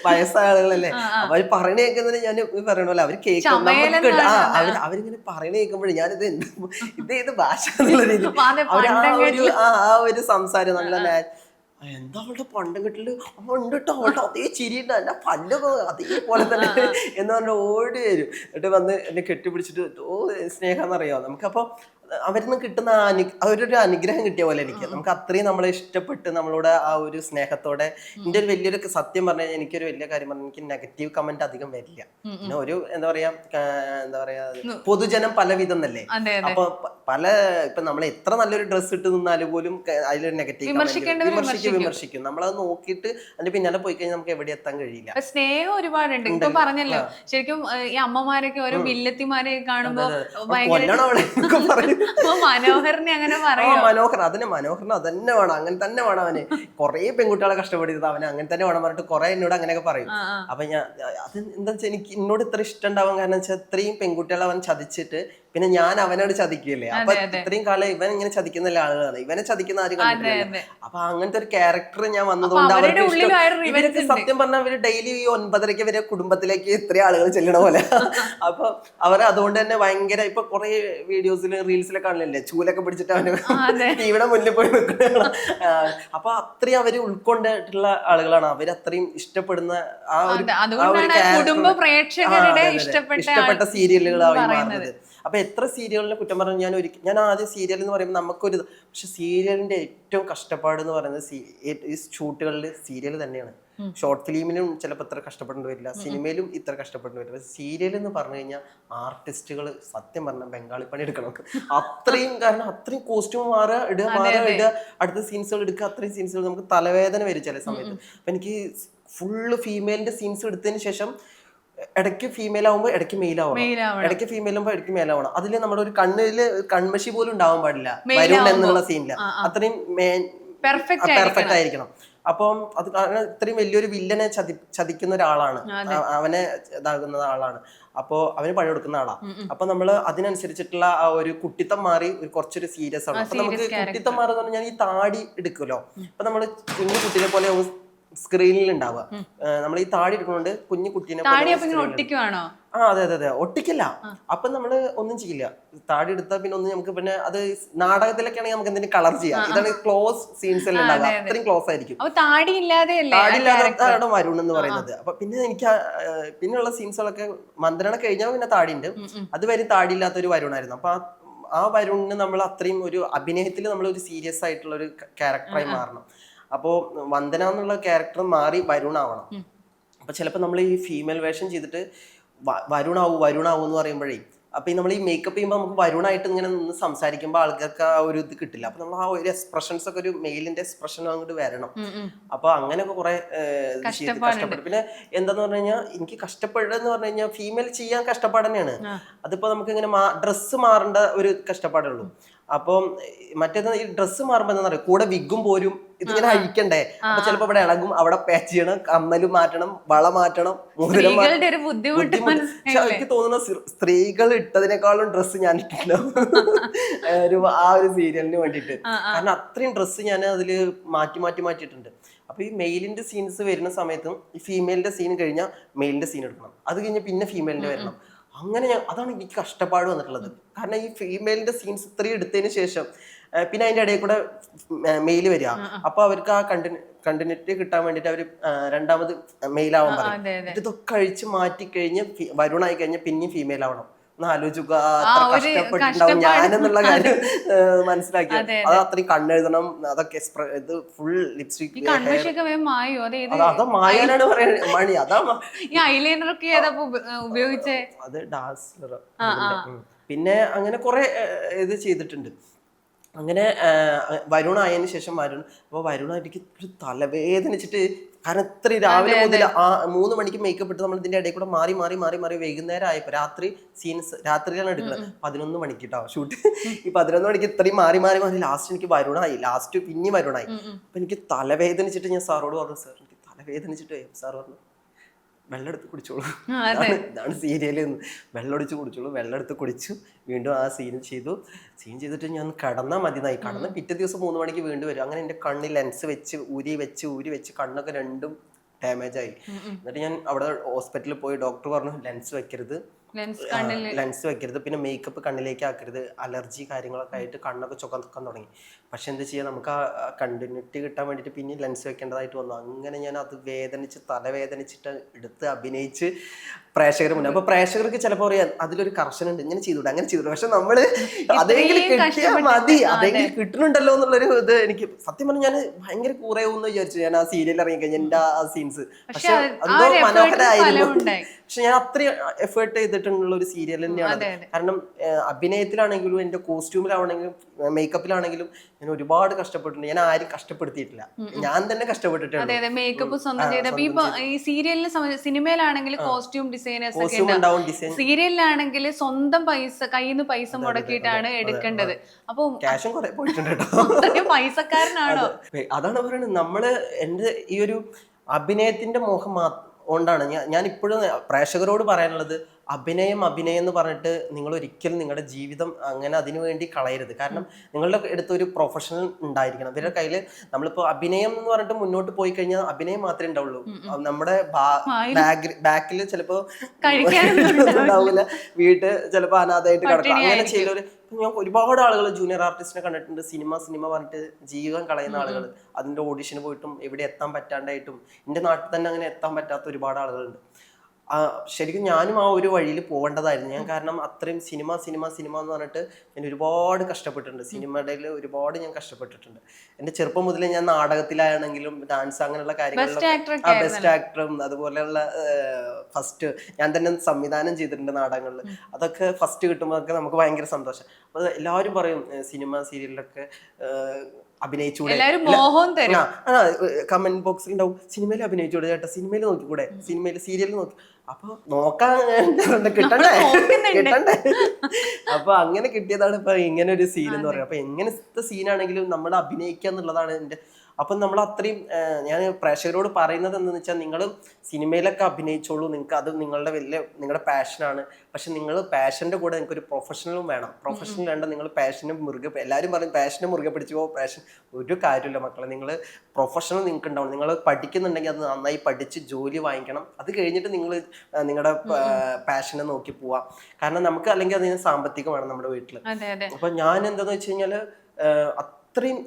വയസ്സായ ആളുകളല്ലേ അവർ അവർ പറയണ കേൾക്കുന്നതിന് ഞാൻ പറയണല്ലോ. അവർ അവർ കേൾക്കും നമുക്ക് ആ അവർ അവരിങ്ങനെ പറയണ കേൾക്കുമ്പോഴേ ഞാനിത് എന്ത് ഇത് ഏത് ഭാഷ എന്നുള്ള രീതിയിൽ. അതെ, ആ ഒരു ആ ആ ഒരു സംസാരം നല്ല എന്താ അവളുടെ പണ്ടം കെട്ടിൽ ഉണ്ട് കേട്ടോ അവളുടെ അതേ ചിരിയുണ്ട്. എന്റെ പല്ലൊക്കെ അതേപോലെ തന്നെ എന്ന് പറഞ്ഞ ഓടി വരും. എന്നിട്ട് വന്ന് എന്നെ കെട്ടിപ്പിടിച്ചിട്ട് ഓ സ്നേഹം എന്നറിയാം? നമുക്കപ്പോ അവരിന്ന് കിട്ടുന്ന അനു അവരൊരു അനുഗ്രഹം കിട്ടിയ പോലെ എനിക്ക്. നമുക്ക് അത്രയും നമ്മളെ ഇഷ്ടപ്പെട്ട് നമ്മളോട് ആ ഒരു സ്നേഹത്തോടെ എന്റെ ഒരു വലിയൊരു സത്യം പറഞ്ഞാൽ എനിക്കൊരു വലിയ കാര്യം പറഞ്ഞാൽ എനിക്ക് നെഗറ്റീവ് കമന്റ് അധികം വരില്ല. പിന്നെ ഒരു എന്താ പറയാ എന്താ പറയാ പൊതുജനം പലവിധം അതെ അപ്പൊ പല ഇപ്പൊ നമ്മൾ എത്ര നല്ലൊരു ഡ്രസ്സ് ഇട്ട് നിന്നാലും പോലും അതിലൊരു നെഗറ്റീവ് വിമർശിക്കും വിമർശിക്കും. നമ്മളത് നോക്കിയിട്ട് അതിന്റെ പിന്നാലെ പോയി കഴിഞ്ഞാൽ നമുക്ക് എവിടെ എത്താൻ കഴിയില്ല. സ്നേഹം ഒരുപാടുണ്ട്. ഇപ്പൊ പറഞ്ഞല്ലോ. ശരിക്കും ഈ അമ്മമാരൊക്കെ ഓരോ വില്ലത്തിമാരെ കാണുമ്പോ ഭയങ്കര മനോഹരനെ അങ്ങനെ പറയാം? മനോഹരൻ. അതിന് മനോഹരൻ അതന്നെ വേണം. അങ്ങനെ തന്നെ വേണം അവന്. കുറെ പെൺകുട്ടികളെ കഷ്ടപ്പെടുത്തത് അവന്. അങ്ങനെ തന്നെ വേണം പറഞ്ഞിട്ട് കുറെ എന്നോട് അങ്ങനെയൊക്കെ പറയും. അപ്പൊ ഞാൻ അത് എന്താ വെച്ചാൽ എനിക്ക് എന്നോട് ഇത്ര ഇഷ്ടം ഉണ്ടാവാൻ കാരണം വെച്ചാൽ ഇത്രയും പെൺകുട്ടികളെ അവൻ ചതിച്ചിട്ട് പിന്നെ ഞാൻ അവനോട് ചതിക്കുകയല്ലേ അപ്പൊ. ഇത്രയും കാലം ഇവൻ ഇങ്ങനെ ചതിക്കുന്ന ആളുകളാണ് ഇവനെ ചതിക്കുന്ന ആരും കണ്ടിട്ടില്ല അപ്പൊ അങ്ങനത്തെ ഒരു ക്യാരക്ടർ ഞാൻ വന്നതുകൊണ്ട് അവരുടെ ഇവർക്ക് സത്യം പറഞ്ഞാൽ ഇവർ ഡെയിലി ഈ ഒൻപതരയ്ക്ക് ഇവരെ കുടുംബത്തിലേക്ക് ഇത്രയും ആളുകൾ ചെല്ലണ പോലെ. അപ്പൊ അവർ അതുകൊണ്ട് തന്നെ ഭയങ്കര ഇപ്പൊ കുറെ വീഡിയോസിൽ റീൽസിലൊക്കെ കാണില്ലേ ചൂലൊക്കെ പിടിച്ചിട്ട് അവന് ഇവിടെ മുന്നിൽ പോയി നിൽക്കുന്ന അപ്പൊ അത്രയും അവർ ഉൾക്കൊണ്ടിട്ടുള്ള ആളുകളാണ്. അവർ അത്രയും ഇഷ്ടപ്പെടുന്ന ആ ഒരു കുടുംബ പ്രേക്ഷകരുടെ. ഇഷ്ടപ്പെട്ട പറയുന്നത്. മാറുന്നത്. അപ്പൊ എത്ര സീരിയലിനെ കുറ്റം പറഞ്ഞു ഞാൻ ഒരിക്കൽ ഞാൻ ആദ്യം സീരിയൽ എന്ന് പറയുമ്പോൾ നമുക്കൊരു പക്ഷേ സീരിയലിന്റെ ഏറ്റവും കഷ്ടപ്പാട് എന്ന് പറയുന്നത് ഈ- ഷൂട്ടുകളിൽ സീരിയൽ തന്നെയാണ്. ഷോർട്ട് ഫിലിമിനും ചിലപ്പോൾ ഇത്ര കഷ്ടപ്പെടേണ്ടി വരില്ല. സിനിമയിലും ഇത്ര കഷ്ടപ്പെടേണ്ടി വരില്ല. പക്ഷെ സീരിയൽ എന്ന് പറഞ്ഞു കഴിഞ്ഞാൽ ആർട്ടിസ്റ്റുകൾ സത്യം പറഞ്ഞാൽ ബംഗാളി പണി എടുക്കണം. അത്രയും കാരണം അത്രയും കോസ്റ്റ്യൂം മാറുക ഇടുക മാറുക ഇടുക അടുത്ത സീൻസുകൾ എടുക്കുക അത്രയും സീൻസുകൾ നമുക്ക് തലവേദന വരും ചില സമയത്ത്. അപ്പൊ എനിക്ക് ഫുള്ള് ഫീമെയിലിന്റെ സീൻസ് എടുത്തതിന് ശേഷം ഇടയ്ക്ക് ഫീമെയിൽ ആവുമ്പോൾ ഇടയ്ക്ക് മെയിൽ ആവണം. ഇടയ്ക്ക് ഫീമെയിൽ ആവുമ്പോൾ ഇടയ്ക്ക് മെയിൽ ആവണം. അതിൽ നമ്മുടെ ഒരു കണ്ണിൽ കൺമഷി പോലും ഉണ്ടാവാൻ പാടില്ല. Male എന്നുള്ള സീനില്ല. അത്രയും പെർഫെക്റ്റ് ആയിരിക്കണം. അപ്പം അത് കാരണം ഇത്രയും വലിയൊരു വില്ലനെ ചതി ചതിക്കുന്ന ഒരാളാണ്. അവനെ ഇതാകുന്ന ആളാണ്. അപ്പോ അവന് പണി കൊടുക്കുന്ന ആളാ. അപ്പൊ നമ്മൾ അതിനനുസരിച്ചിട്ടുള്ള ആ ഒരു കുട്ടിത്തം മാറി ഒരു കുറച്ചൊരു സീരിയസ് ആണ്. അപ്പൊ നമുക്ക് കുട്ടിത്തം മാറുന്ന പറഞ്ഞാൽ ഈ താടി എടുക്കുമല്ലോ. അപ്പൊ നമ്മൾ കുഞ്ഞു കുട്ടിയെ പോലെ സ്ക്രീനിൽ ഉണ്ടാവുക നമ്മൾ ഈ താടി എടുക്കുന്നുണ്ട് കുഞ്ഞു കുട്ടീനെ താടി ഒട്ടിക്കുവാണോ? ആ അതെ അതെ അതെ. ഒട്ടിക്കല്ല. അപ്പൊ നമ്മൾ ഒന്നും ചെയ്യില്ല. താടി എടുത്താൽ പിന്നെ ഒന്നും നമുക്ക് പിന്നെ അത് നാടകത്തിലൊക്കെ ആണെങ്കിൽ നമുക്ക് എന്തെങ്കിലും കളർ ചെയ്യാം. ഇതാണ് ക്ലോസ് സീൻസ് എല്ലാം ഉണ്ടാവുക. അത്രയും ക്ലോസ് ആയിരിക്കും. താടി ഇല്ലാതെ താടിയില്ലാതാണ് വരുൺ എന്ന് പറയുന്നത്. അപ്പൊ പിന്നെ എനിക്ക് പിന്നെയുള്ള സീൻസുകളൊക്കെ മന്ത്രണ കഴിഞ്ഞാൽ പിന്നെ താടിയുണ്ട്. അതുവരെ താടിയില്ലാത്ത ഒരു വരുണായിരുന്നു. അപ്പൊ ആ- ആ വരുണിന് നമ്മൾ അത്രയും ഒരു അഭിനയത്തിൽ നമ്മൾ ഒരു സീരിയസ് ആയിട്ടുള്ള ഒരു ക്യാരക്ടറായി മാറണം. അപ്പോ വന്ദന എന്നുള്ള ക്യാരക്ടർ മാറി വരുൺ ആവണം അപ്പൊ ചിലപ്പോ നമ്മൾ ഈ ഫീമെയിൽ വേഷം ചെയ്തിട്ട് വരുണാവൂ വരുണാവൂ എന്ന് പറയുമ്പോഴേ അപ്പൊ നമ്മൾ ഈ മേക്കപ്പ് ചെയ്യുമ്പോൾ നമുക്ക് വരുണായിട്ട് ഇങ്ങനെ നിന്ന് സംസാരിക്കുമ്പോൾ ആൾക്കാർക്ക് ആ ഒരു ഇത് കിട്ടില്ല. അപ്പൊ നമ്മൾ ആ ഒരു എക്സ്പ്രഷൻസ് ഒക്കെ ഒരു മെയിലിന്റെ എക്സ്പ്രഷൻ അങ്ങോട്ട് വരണം. അപ്പൊ അങ്ങനെയൊക്കെ കുറെ കഷ്ടപ്പെട്ടു. പിന്നെ എന്താന്ന് പറഞ്ഞു കഴിഞ്ഞാൽ എനിക്ക് കഷ്ടപ്പെടുക പറഞ്ഞു കഴിഞ്ഞാൽ ഫീമെയിൽ ചെയ്യാൻ കഷ്ടപ്പാട് തന്നെയാണ്. അതിപ്പോ നമുക്ക് ഇങ്ങനെ ഡ്രസ്സ് മാറേണ്ട ഒരു കഷ്ടപ്പാടുള്ളൂ അപ്പം മറ്റേത് ഈ ഡ്രസ്സ് മാറുമ്പോൾ എന്താ പറയുക കൂടെ വിഗും പോരും. ഇതിങ്ങനെ അഴിക്കണ്ടേ അപ്പൊ ചിലപ്പോ ഇവിടെ ഇളകും അവിടെ പാച്ച് ചെയ്യണം കമ്മൽ മാറ്റണം വള മാറ്റണം മോതിരം എനിക്ക് തോന്നുന്ന സ്ത്രീ- സ്ത്രീകൾ ഇട്ടതിനേക്കാളും ഡ്രസ്സ് ഞാൻ ഇട്ടിട്ടുണ്ടാവും ഒരു ആ ഒരു സീരിയലിന് വേണ്ടിയിട്ട്. കാരണം അത്രയും ഡ്രസ്സ് ഞാൻ അതിൽ മാറ്റി മാറ്റി മാറ്റിയിട്ടുണ്ട്. അപ്പൊ ഈ മെയിലിന്റെ സീൻസ് വരുന്ന സമയത്തും ഈ ഫീമെയിലിന്റെ സീൻ കഴിഞ്ഞാൽ മെയിലിന്റെ സീൻ എടുക്കണം. അത് കഴിഞ്ഞ് പിന്നെ ഫീമെയിലിന്റെ വരണം. അങ്ങനെ ഞാൻ അതാണ് എനിക്ക് കഷ്ടപ്പാട് വന്നിട്ടുള്ളത്. കാരണം ഈ ഫീമെയിലിന്റെ സീൻസ് ഇത്രയും എടുത്തതിന് ശേഷം പിന്നെ അതിന്റെ ഇടയിൽ കൂടെ മെയിൽ വരിക. അപ്പൊ അവർക്ക് ആ കണ്ടിന്യൂ കണ്ടിന്യൂറ്റി കിട്ടാൻ വേണ്ടിട്ട് അവർ രണ്ടാമത് മെയിൽ ആവാൻ പറയും. ഇതൊക്കെ അഴിച്ച് മാറ്റി കഴിഞ്ഞ് വരുണായി കഴിഞ്ഞാൽ പിന്നെയും ഫീമെയിൽ ആവണം. ഒന്ന് ആലോചിക്കുക അത്ര കഷ്ടപ്പെട്ടിട്ടുണ്ടാവും ഞാനെന്നുള്ള കാര്യം മനസ്സിലാക്കി അതെ, അത് അത്രയും കണ്ണെഴുതണം അതൊക്കെ ഇത് ഫുൾ ലിപ്സ്റ്റിക് അത് മായാനാണ് പറയുന്നത്. മണി അതാ ഈ ഐലൈനർ ഒക്കെ ഉപയോഗിച്ചേ? അത് ഡാസ്ലർ പിന്നെ അങ്ങനെ കുറെ ഇത് ചെയ്തിട്ടുണ്ട്. അങ്ങനെ വരുണ ആയതിനു ശേഷം വരുൺ അപ്പോൾ വരുണ എനിക്ക് ഒരു തലവേദനിച്ചിട്ട് കാരണം ഇത്ര രാവിലെ മുതൽ ആ മൂന്ന് മണിക്ക് മേക്കപ്പ് ഇട്ട് നമ്മൾ ഇതിന്റെ ഇടയിൽ കൂടെ മാറി മാറി മാറി മാറി വൈകുന്നേരം ആയപ്പോ രാത്രി സീൻസ് രാത്രിയിലാണ് എടുക്കുന്നത്. പതിനൊന്ന് മണിക്ക് കേട്ടോ ഷൂട്ട് ഈ പതിനൊന്ന് മണിക്ക് ഇത്രയും മാറി മാറി മാറി ലാസ്റ്റ് എനിക്ക് വരുണായി ലാസ്റ്റ് പിന്നെയും വരുണായി. അപ്പൊ എനിക്ക് തലവേദനിച്ചിട്ട് ഞാൻ സാറോട് പറഞ്ഞു സാർ എനിക്ക് തലവേദനിച്ചിട്ട് സാർ പറഞ്ഞു വെള്ളം എടുത്ത് കുടിച്ചോളൂ ഇതാണ് സീരിയൽ വെള്ളം ഒടിച്ച് കുടിച്ചോളൂ. വെള്ളം എടുത്ത് കുടിച്ചു വീണ്ടും ആ സീൻ ചെയ്തു. സീൻ ചെയ്തിട്ട് ഞാൻ കടന്നാൽ മതിയായി കടന്ന് പിറ്റേ ദിവസം മൂന്ന് മണിക്ക് വീണ്ടും വരും. അങ്ങനെ എന്റെ കണ്ണിൽ ലെൻസ് വെച്ച് ഊരി വെച്ച് ഊരി വെച്ച് കണ്ണൊക്കെ രണ്ടും ഡാമേജ് ആയി. എന്നിട്ട് ഞാൻ അവിടെ ഹോസ്പിറ്റലിൽ പോയി. ഡോക്ടർ പറഞ്ഞു ലെൻസ് വെക്കരുത്. ലെൻസ് വെക്കരുത്. പിന്നെ മേക്കപ്പ് കണ്ണിലേക്ക് ആക്കരുത്. അലർജി കാര്യങ്ങളൊക്കെ ആയിട്ട് കണ്ണൊക്കെ ചുക്കാൻ തുടങ്ങി. പക്ഷെ എന്താ ചെയ്യുക നമുക്ക് ആ കണ്ടിന്യൂറ്റി കിട്ടാൻ വേണ്ടിയിട്ട് പിന്നെ ലെൻസ് വെക്കേണ്ടതായിട്ട് വന്നു. അങ്ങനെ ഞാൻ അത് വേദനിച്ച് തലവേദനിച്ചിട്ട് എടുത്ത് അഭിനയിച്ച് പ്രേക്ഷകർ മുന്നേ അപ്പൊ പ്രേക്ഷകർക്ക് ചിലപ്പോൾ പറയാം അതിലൊരു കർശനം ഉണ്ട് ഇങ്ങനെ ചെയ്തുകൂടെ അങ്ങനെ ചെയ്തു പക്ഷെ നമ്മൾ അതെങ്കിലും കിട്ടിയാൽ മതി. അതെങ്കിലും കിട്ടുന്നുണ്ടല്ലോ എന്നുള്ളൊരു ഇത് എനിക്ക് സത്യം പറഞ്ഞാൽ ഞാൻ ഭയങ്കര കൂറയാവൂന്ന് വിചാരിച്ചു. ഞാൻ ആ സീരിയൽ ഇറങ്ങി കഴിഞ്ഞ എന്റെ ആ സീൻസ് പക്ഷെ എന്തോ ഒരു മനോഹരമായിരുന്നു പക്ഷെ ഞാൻ അത്രയും എഫേർട്ട് ചെയ്തിട്ടുള്ള ഒരു സീരിയൽ തന്നെയാണ് കാരണം അഭിനയത്തിലാണെങ്കിലും എന്റെ കോസ്റ്റ്യൂമിലാണെങ്കിലും മേക്കപ്പിലാണെങ്കിലും ഞാൻ ഒരുപാട് കഷ്ടപ്പെട്ടിട്ടുണ്ട്. ഞാൻ ആരും കഷ്ടപ്പെടുത്തിയിട്ടില്ല. ഞാൻ തന്നെ കഷ്ടപ്പെട്ടിട്ടുണ്ട് മേക്കപ്പ് സ്വന്തം ഈ സീരിയലിന് സിനിമയിലാണെങ്കിൽ കോസ്റ്റ്യൂം ഡിസൈനേഴ്സ് ഒക്കെ സീരിയലിലാണെങ്കിൽ സ്വന്തം പൈസ കയ്യിൽ നിന്ന് പൈസ മുടക്കിയിട്ടാണ് എടുക്കേണ്ടത്. അപ്പൊ ക്യാഷും കുറെ പോയിട്ടുണ്ട് കേട്ടോ. പൈസക്കാരനാണോ? അതാണ് പറയുന്നത് നമ്മൾ എന്റെ ഈ ഒരു അഭിനയത്തിന്റെ മോഹം മാത്രം കൊണ്ടാണ്. ഞാൻ ഞാൻ ഇപ്പോഴും പ്രേക്ഷകരോട് പറയാനുള്ളത് അഭിനയം അഭിനയം എന്ന് പറഞ്ഞിട്ട് നിങ്ങൾ ഒരിക്കലും നിങ്ങളുടെ ജീവിതം അങ്ങനെ അതിനു വേണ്ടി കളയരുത്. കാരണം നിങ്ങളുടെ അടുത്ത് ഒരു പ്രൊഫഷണൽ ഉണ്ടായിരിക്കണം. ഇവരുടെ കയ്യിൽ നമ്മളിപ്പോ അഭിനയം എന്ന് പറഞ്ഞിട്ട് മുന്നോട്ട് പോയി കഴിഞ്ഞാൽ അഭിനയം മാത്രമേ ഉണ്ടാവുള്ളൂ. നമ്മുടെ ബാക്കിൽ ചിലപ്പോൾ ഉണ്ടാവില്ല. വീട്ട് ചിലപ്പോൾ അനാഥമായിട്ട് കിടക്കും. അങ്ങനെ ചെയ്ത ഒരു ഞാൻ ഒരുപാട് ആളുകൾ ജൂനിയർ ആർട്ടിസ്റ്റിനെ കണ്ടിട്ടുണ്ട്. സിനിമ സിനിമ പറഞ്ഞിട്ട് ജീവൻ കളയുന്ന ആളുകൾ അതിന്റെ ഓഡിഷന് പോയിട്ടും എവിടെ എത്താൻ പറ്റാണ്ടായിട്ടും എന്റെ നാട്ടിൽ തന്നെ അങ്ങനെ എത്താൻ പറ്റാത്ത ഒരുപാട് ആളുകളുണ്ട്. ശരിക്കും ഞാനും ആ ഒരു വഴിയിൽ പോകേണ്ടതായിരുന്നു. ഞാൻ കാരണം അത്രയും സിനിമ സിനിമ സിനിമ എന്ന് പറഞ്ഞിട്ട് ഞാൻ ഒരുപാട് കഷ്ടപ്പെട്ടിട്ടുണ്ട്. സിനിമയുടെ ഒരുപാട് ഞാൻ കഷ്ടപ്പെട്ടിട്ടുണ്ട്. എന്റെ ചെറുപ്പം മുതലേ ഞാൻ നാടകത്തിലാണെങ്കിലും ഡാൻസ് അങ്ങനെയുള്ള കാര്യങ്ങളിലും ബെസ്റ്റ് ആക്ടറും അതുപോലെയുള്ള ഫസ്റ്റ് ഞാൻ തന്നെ സംവിധാനം ചെയ്തിട്ടുണ്ട് നാടകങ്ങളിൽ. അതൊക്കെ ഫസ്റ്റ് കിട്ടുമ്പോഴൊക്കെ നമുക്ക് ഭയങ്കര സന്തോഷം. അപ്പൊ എല്ലാവരും പറയും സിനിമ സീരിയലിലൊക്കെ അഭിനയിച്ചൂടെ? കമന്റ് ബോക്സിൽ ഉണ്ടാവും സിനിമയിൽ അഭിനയിച്ചൂടെ ചേട്ടാ? സിനിമയിൽ നോക്കിക്കൂടെ? സിനിമയിൽ സീരിയലിൽ നോക്കി. അപ്പൊ നോക്കാൻ കിട്ടണ്ടേ? കിട്ടണ്ടേ? അപ്പൊ അങ്ങനെ കിട്ടിയതാണ് ഇപ്പൊ ഇങ്ങനെ ഒരു സീൻ എന്ന് പറയുന്നത്. അപ്പൊ എങ്ങനത്തെ സീനാണെങ്കിലും നമ്മൾ അഭിനയിക്കുക എന്നുള്ളതാണ് എന്റെ അപ്പം നമ്മൾ അത്രയും ഞാൻ പ്രേക്ഷകരോട് പറയുന്നത് എന്താണെന്ന് വെച്ചാൽ നിങ്ങൾ സിനിമയിലൊക്കെ അഭിനയിച്ചോളൂ. നിങ്ങൾക്ക് അത് നിങ്ങളുടെ വലിയ നിങ്ങളുടെ പാഷനാണ് പക്ഷെ നിങ്ങൾ പാഷന്റെ കൂടെ നിങ്ങൾക്ക് ഒരു പ്രൊഫഷണലും വേണം. പ്രൊഫഷണൽ വേണ്ട നിങ്ങൾ പാഷനും മുറുകെ എല്ലാവരും പറയും പാഷനെ മുറുകെ പിടിച്ചു പോകും. പാഷൻ ഒരു കാര്യമില്ല മക്കളെ. നിങ്ങൾ പ്രൊഫഷണൽ നിങ്ങൾക്ക് ഉണ്ടാവും നിങ്ങൾ പഠിക്കുന്നുണ്ടെങ്കിൽ അത് നന്നായി പഠിച്ച് ജോലി വാങ്ങിക്കണം. അത് കഴിഞ്ഞിട്ട് നിങ്ങൾ നിങ്ങളുടെ പാഷനെ നോക്കി പോവാം. കാരണം നമുക്ക് അല്ലെങ്കിൽ അതിന് സാമ്പത്തികമാണ് വേണം നമ്മുടെ വീട്ടിൽ അപ്പൊ ഞാൻ എന്താന്ന് വെച്ച് കഴിഞ്ഞാൽ ആഹ് അത്രയും